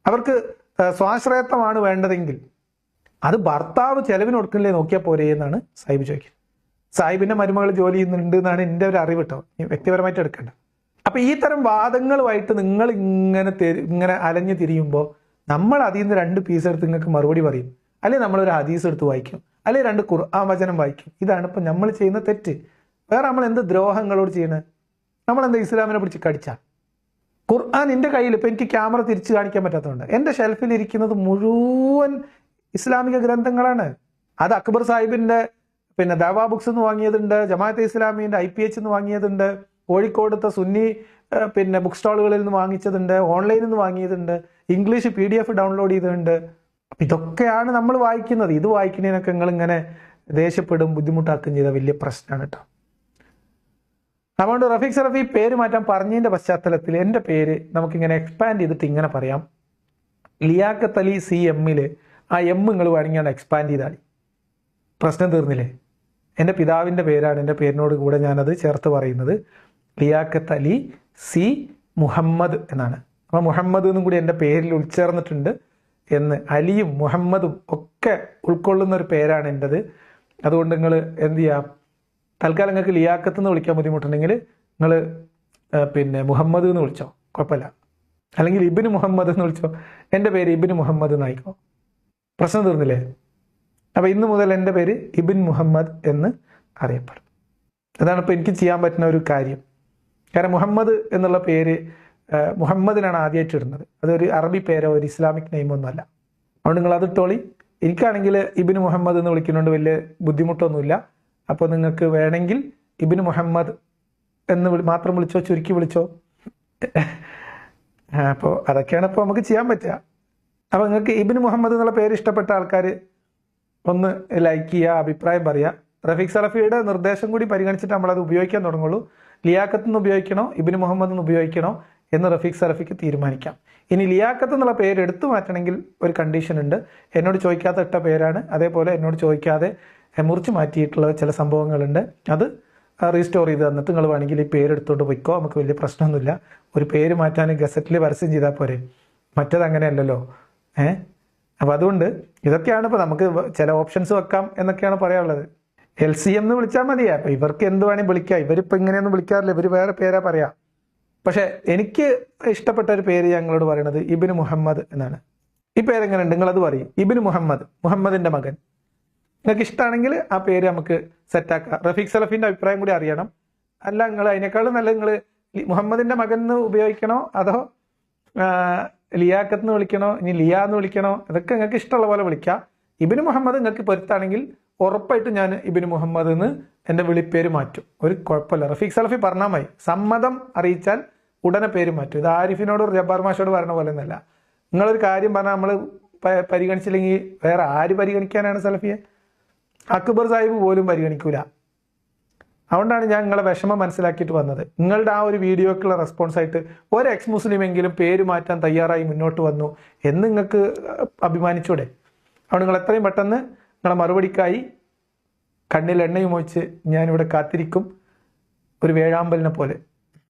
അവർക്ക് സ്വാശ്രയത്വമാണ് വേണ്ടതെങ്കിൽ അത് ഭർത്താവ് ചെലവിന് കൊടുക്കണില്ലേ നോക്കിയാൽ പോരേ എന്നാണ് സാഹിബ് ചോദിക്കുന്നത്. സാഹിബിന്റെ മരുമകൾ ജോലി ചെയ്യുന്നുണ്ട് എന്നാണ് എന്റെ ഒരു അറിവ് കേട്ടോ. വ്യക്തിപരമായിട്ട് എടുക്കണ്ട. അപ്പൊ ഈ തരം വാദങ്ങളുമായിട്ട് നിങ്ങൾ ഇങ്ങനെ ഇങ്ങനെ അലഞ്ഞു തിരിയുമ്പോൾ നമ്മൾ അതിൽ നിന്ന് രണ്ട് പീസ് എടുത്ത് നിങ്ങൾക്ക് മറുപടി പറയും. അല്ലെങ്കിൽ ഒരു ഹദീസ് എടുത്ത് വായിക്കും. അല്ലെങ്കിൽ രണ്ട് ഖുർആൻ വചനം വായിക്കും. ഇതാണ് ഇപ്പൊ നമ്മൾ ചെയ്യുന്ന തെറ്റ്. വേറെ നമ്മൾ എന്ത് ദ്രോഹങ്ങളോട് ചെയ്യണത് നമ്മൾ എന്താ ഇസ്ലാമിനെ പിടിച്ച് കടിച്ചാ? ഖുർആൻ എന്റെ കയ്യിൽ ഇപ്പം എനിക്ക് ക്യാമറ തിരിച്ചു കാണിക്കാൻ പറ്റാത്തതുകൊണ്ട്. എന്റെ ഷെൽഫിൽ ഇരിക്കുന്നത് മുഴുവൻ ഇസ്ലാമിക ഗ്രന്ഥങ്ങളാണ്. അത് അക്ബർ സാഹിബിന്റെ പിന്നെ ദാവാ ബുക്സ് എന്ന് വാങ്ങിയതുണ്ട് ജമാഅത്തെ ഇസ്ലാമിന്റെ ഐ പി എച്ച് എന്ന് വാങ്ങിയതുണ്ട് കോഴിക്കോടത്തെ സുന്നി പിന്നെ ബുക്ക് സ്റ്റാളുകളിൽ നിന്ന് വാങ്ങിച്ചതുണ്ട് ഓൺലൈനിൽ നിന്ന് വാങ്ങിയതുണ്ട് English P D F download ചെയ്തിട്ടുണ്ട് അപ്പം ഇതൊക്കെയാണ് നമ്മൾ വായിക്കുന്നത്. ഇത് വായിക്കുന്നതിനൊക്കെ നിങ്ങൾ ഇങ്ങനെ ദേഷ്യപ്പെടും ബുദ്ധിമുട്ടാക്കുകയും ചെയ്ത വലിയ പ്രശ്നമാണ് കേട്ടോ. അതുകൊണ്ട് റഫീഖ് സറഫ് ഈ പേര് മാറ്റാൻ പറഞ്ഞതിന്റെ പശ്ചാത്തലത്തിൽ എന്റെ പേര് നമുക്കിങ്ങനെ എക്സ്പാൻഡ് ചെയ്തിട്ട് ഇങ്ങനെ പറയാം. ലിയാക്കത്ത് അലി സി എമ്മിൽ ആ എം നിങ്ങൾ വേണമെങ്കിൽ എക്സ്പാൻഡ് ചെയ്താൽ പ്രശ്നം തീർന്നില്ലേ? എന്റെ പിതാവിന്റെ പേരാണ് എന്റെ പേരിനോട് കൂടെ ഞാനത് ചേർത്ത് പറയുന്നത്. ലിയാക്കത്ത് അലി സി മുഹമ്മദ് എന്നാണ്. അപ്പോൾ മുഹമ്മദ് എന്നും കൂടി എന്റെ പേരിൽ ഉൾച്ചേർന്നിട്ടുണ്ട് എന്ന് അലിയും മുഹമ്മദും ഒക്കെ ഉൾക്കൊള്ളുന്ന ഒരു പേരാണ് എന്റെത്. അതുകൊണ്ട് നിങ്ങൾ എന്ത് ചെയ്യാം? തൽക്കാലം നിങ്ങൾക്ക് ലിയാക്കത്ത് എന്ന് വിളിക്കാൻ ബുദ്ധിമുട്ടുണ്ടെങ്കിൽ നിങ്ങൾ പിന്നെ മുഹമ്മദ് എന്ന് വിളിച്ചോ. കുഴപ്പമില്ല. അല്ലെങ്കിൽ ഇബിന് മുഹമ്മദ് എന്ന് വിളിച്ചോ. എന്റെ പേര് ഇബിന് മുഹമ്മദ് എന്നായിക്കോ പ്രശ്നം തീർന്നില്ലേ? അപ്പോൾ ഇന്ന് മുതൽ എന്റെ പേര് ഇബിൻ മുഹമ്മദ് എന്ന് അറിയപ്പെടും. അതാണ് ഇപ്പോൾ എനിക്ക് ചെയ്യാൻ പറ്റുന്ന ഒരു കാര്യം. കാരണം മുഹമ്മദ് എന്നുള്ള പേര് മുഹമ്മദിനാണ് ആദ്യമായിട്ട് ഇടുന്നത്. അതൊരു അറബി പേരോ ഒരു ഇസ്ലാമിക് നെയിമോ ഒന്നുമല്ല അതുകൊണ്ട് നിങ്ങൾ അത് ഇട്ടോളി എനിക്കാണെങ്കിൽ ഇബിന് മുഹമ്മദ് എന്ന് വിളിക്കുന്നതുകൊണ്ട് വലിയ ബുദ്ധിമുട്ടൊന്നുമില്ല. അപ്പോൾ നിങ്ങൾക്ക് വേണമെങ്കിൽ ഇബിന് മുഹമ്മദ് എന്ന് മാത്രം വിളിച്ചോ ചുരുക്കി വിളിച്ചോ? അപ്പോൾ അതൊക്കെയാണ് ഇപ്പോൾ നമുക്ക് ചെയ്യാൻ പറ്റുക. അപ്പോൾ നിങ്ങൾക്ക് ഇബിന് മുഹമ്മദ് എന്നുള്ള പേര് ഇഷ്ടപ്പെട്ട ആൾക്കാർ ഒന്ന് ലൈക്ക് ചെയ്യുക അഭിപ്രായം പറയുക. റഫീഖ് സലഫിയുടെ നിർദ്ദേശം കൂടി പരിഗണിച്ചിട്ട് നമ്മളത് ഉപയോഗിക്കാൻ തുടങ്ങുള്ളൂ. ലിയാക്കത്ത് നിന്ന് ഉപയോഗിക്കണോ ഇബിന് മുഹമ്മദ് എന്ന് ഉപയോഗിക്കണോ എന്ന് റഫീഖ് സലഫിക്ക് തീരുമാനിക്കാം. ഇനി ലിയാക്കത്ത് എന്നുള്ള പേര് എടുത്തു മാറ്റണമെങ്കിൽ ഒരു കണ്ടീഷൻ ഉണ്ട്. എന്നോട് ചോദിക്കാത്ത ഇട്ട പേരാണ്. അതേപോലെ എന്നോട് ചോദിക്കാതെ മുറിച്ച് മാറ്റിയിട്ടുള്ള ചില സംഭവങ്ങളുണ്ട്. അത് റീസ്റ്റോർ ചെയ്ത് തന്നിട്ട് നിങ്ങൾ വേണമെങ്കിൽ ഈ പേര് എടുത്തുകൊണ്ട് പോയിക്കോ. നമുക്ക് വലിയ പ്രശ്നമൊന്നുമില്ല. ഒരു പേര് മാറ്റാൻ ഗസറ്റിൽ പരസ്യം ചെയ്താൽ പോരെ. മറ്റത് അങ്ങനെയല്ലല്ലോ. ഏഹ് അപ്പം അതുകൊണ്ട് ഇതൊക്കെയാണ് ഇപ്പോൾ നമുക്ക് ചില ഓപ്ഷൻസ് വെക്കാം എന്നൊക്കെയാണ് പറയാനുള്ളത്. എൽ സി എം എന്ന് വിളിച്ചാൽ മതിയാ അപ്പോൾ ഇവർക്ക് എന്ത് വേണേലും വിളിക്കാം. ഇവരിപ്പോൾ ഇങ്ങനെയൊന്നും വിളിക്കാറില്ല. ഇവർ വേറെ പേരാ പറയാം. പക്ഷേ എനിക്ക് ഇഷ്ടപ്പെട്ട ഒരു പേര് ഞങ്ങളോട് പറയണത് ഇബിന് മുഹമ്മദ് എന്നാണ്. ഈ പേരെങ്ങനെയുണ്ട്? നിങ്ങളത് പറയും. ഇബിന് മുഹമ്മദ്. മുഹമ്മദിന്റെ മകൻ. നിങ്ങൾക്ക് ഇഷ്ടമാണെങ്കിൽ ആ പേര് നമുക്ക് സെറ്റാക്കാം റഫീഖ് സലഫിന്റെ അഭിപ്രായം കൂടി അറിയണം. അല്ല നിങ്ങൾ അതിനേക്കാളും നല്ല നിങ്ങൾ മുഹമ്മദിന്റെ മകൻ എന്ന് ഉപയോഗിക്കണോ? അതോ ലിയാക്കത്ത് എന്ന് വിളിക്കണോ? ഇനി ലിയ എന്ന് വിളിക്കണോ? ഇതൊക്കെ നിങ്ങൾക്ക് ഇഷ്ടമുള്ള പോലെ വിളിക്കാം. ഇബിന് മുഹമ്മദ് നിങ്ങൾക്ക് പൊരുത്താണെങ്കിൽ ഉറപ്പായിട്ടും ഞാൻ ഇബിന് മുഹമ്മദ് എന്ന് എന്റെ വിളിപ്പേര് മാറ്റും. ഒരു കുഴപ്പമില്ല. റഫീഖ് സലഫി പറഞ്ഞാൽ മതി. സമ്മതം അറിയിച്ചാൽ ഉടനെ പേര് മാറ്റും. ഇത് ആരിഫിനോട് ജബ്ബാർ മാഷോട് പറഞ്ഞ പോലെ ഒന്നല്ല. നിങ്ങളൊരു കാര്യം പറഞ്ഞാൽ നമ്മൾ പരിഗണിച്ചില്ലെങ്കിൽ വേറെ ആര് പരിഗണിക്കാനാണ് സലഫിയെ? അക്ബർ സാഹിബ് പോലും പരിഗണിക്കൂല. അതുകൊണ്ടാണ് ഞാൻ നിങ്ങളെ വിഷമം മനസ്സിലാക്കിയിട്ട് വന്നത്. നിങ്ങളുടെ ആ ഒരു വീഡിയോക്കുള്ള റെസ്പോൺസ് ആയിട്ട് ഒരു എക്സ് മുസ്ലിം എങ്കിലും പേര് മാറ്റാൻ തയ്യാറായി മുന്നോട്ട് വന്നു എന്ന് നിങ്ങൾക്ക് അഭിമാനിച്ചൂടെ? അതുകൊണ്ട് നിങ്ങൾ എത്രയും പെട്ടെന്ന് നിങ്ങളെ മറുപടിക്കായി കണ്ണിൽ എണ്ണയും ഒഴിച്ച് ഞാനിവിടെ കാത്തിരിക്കും. ഒരു വേഴാമ്പലിനെ പോലെ.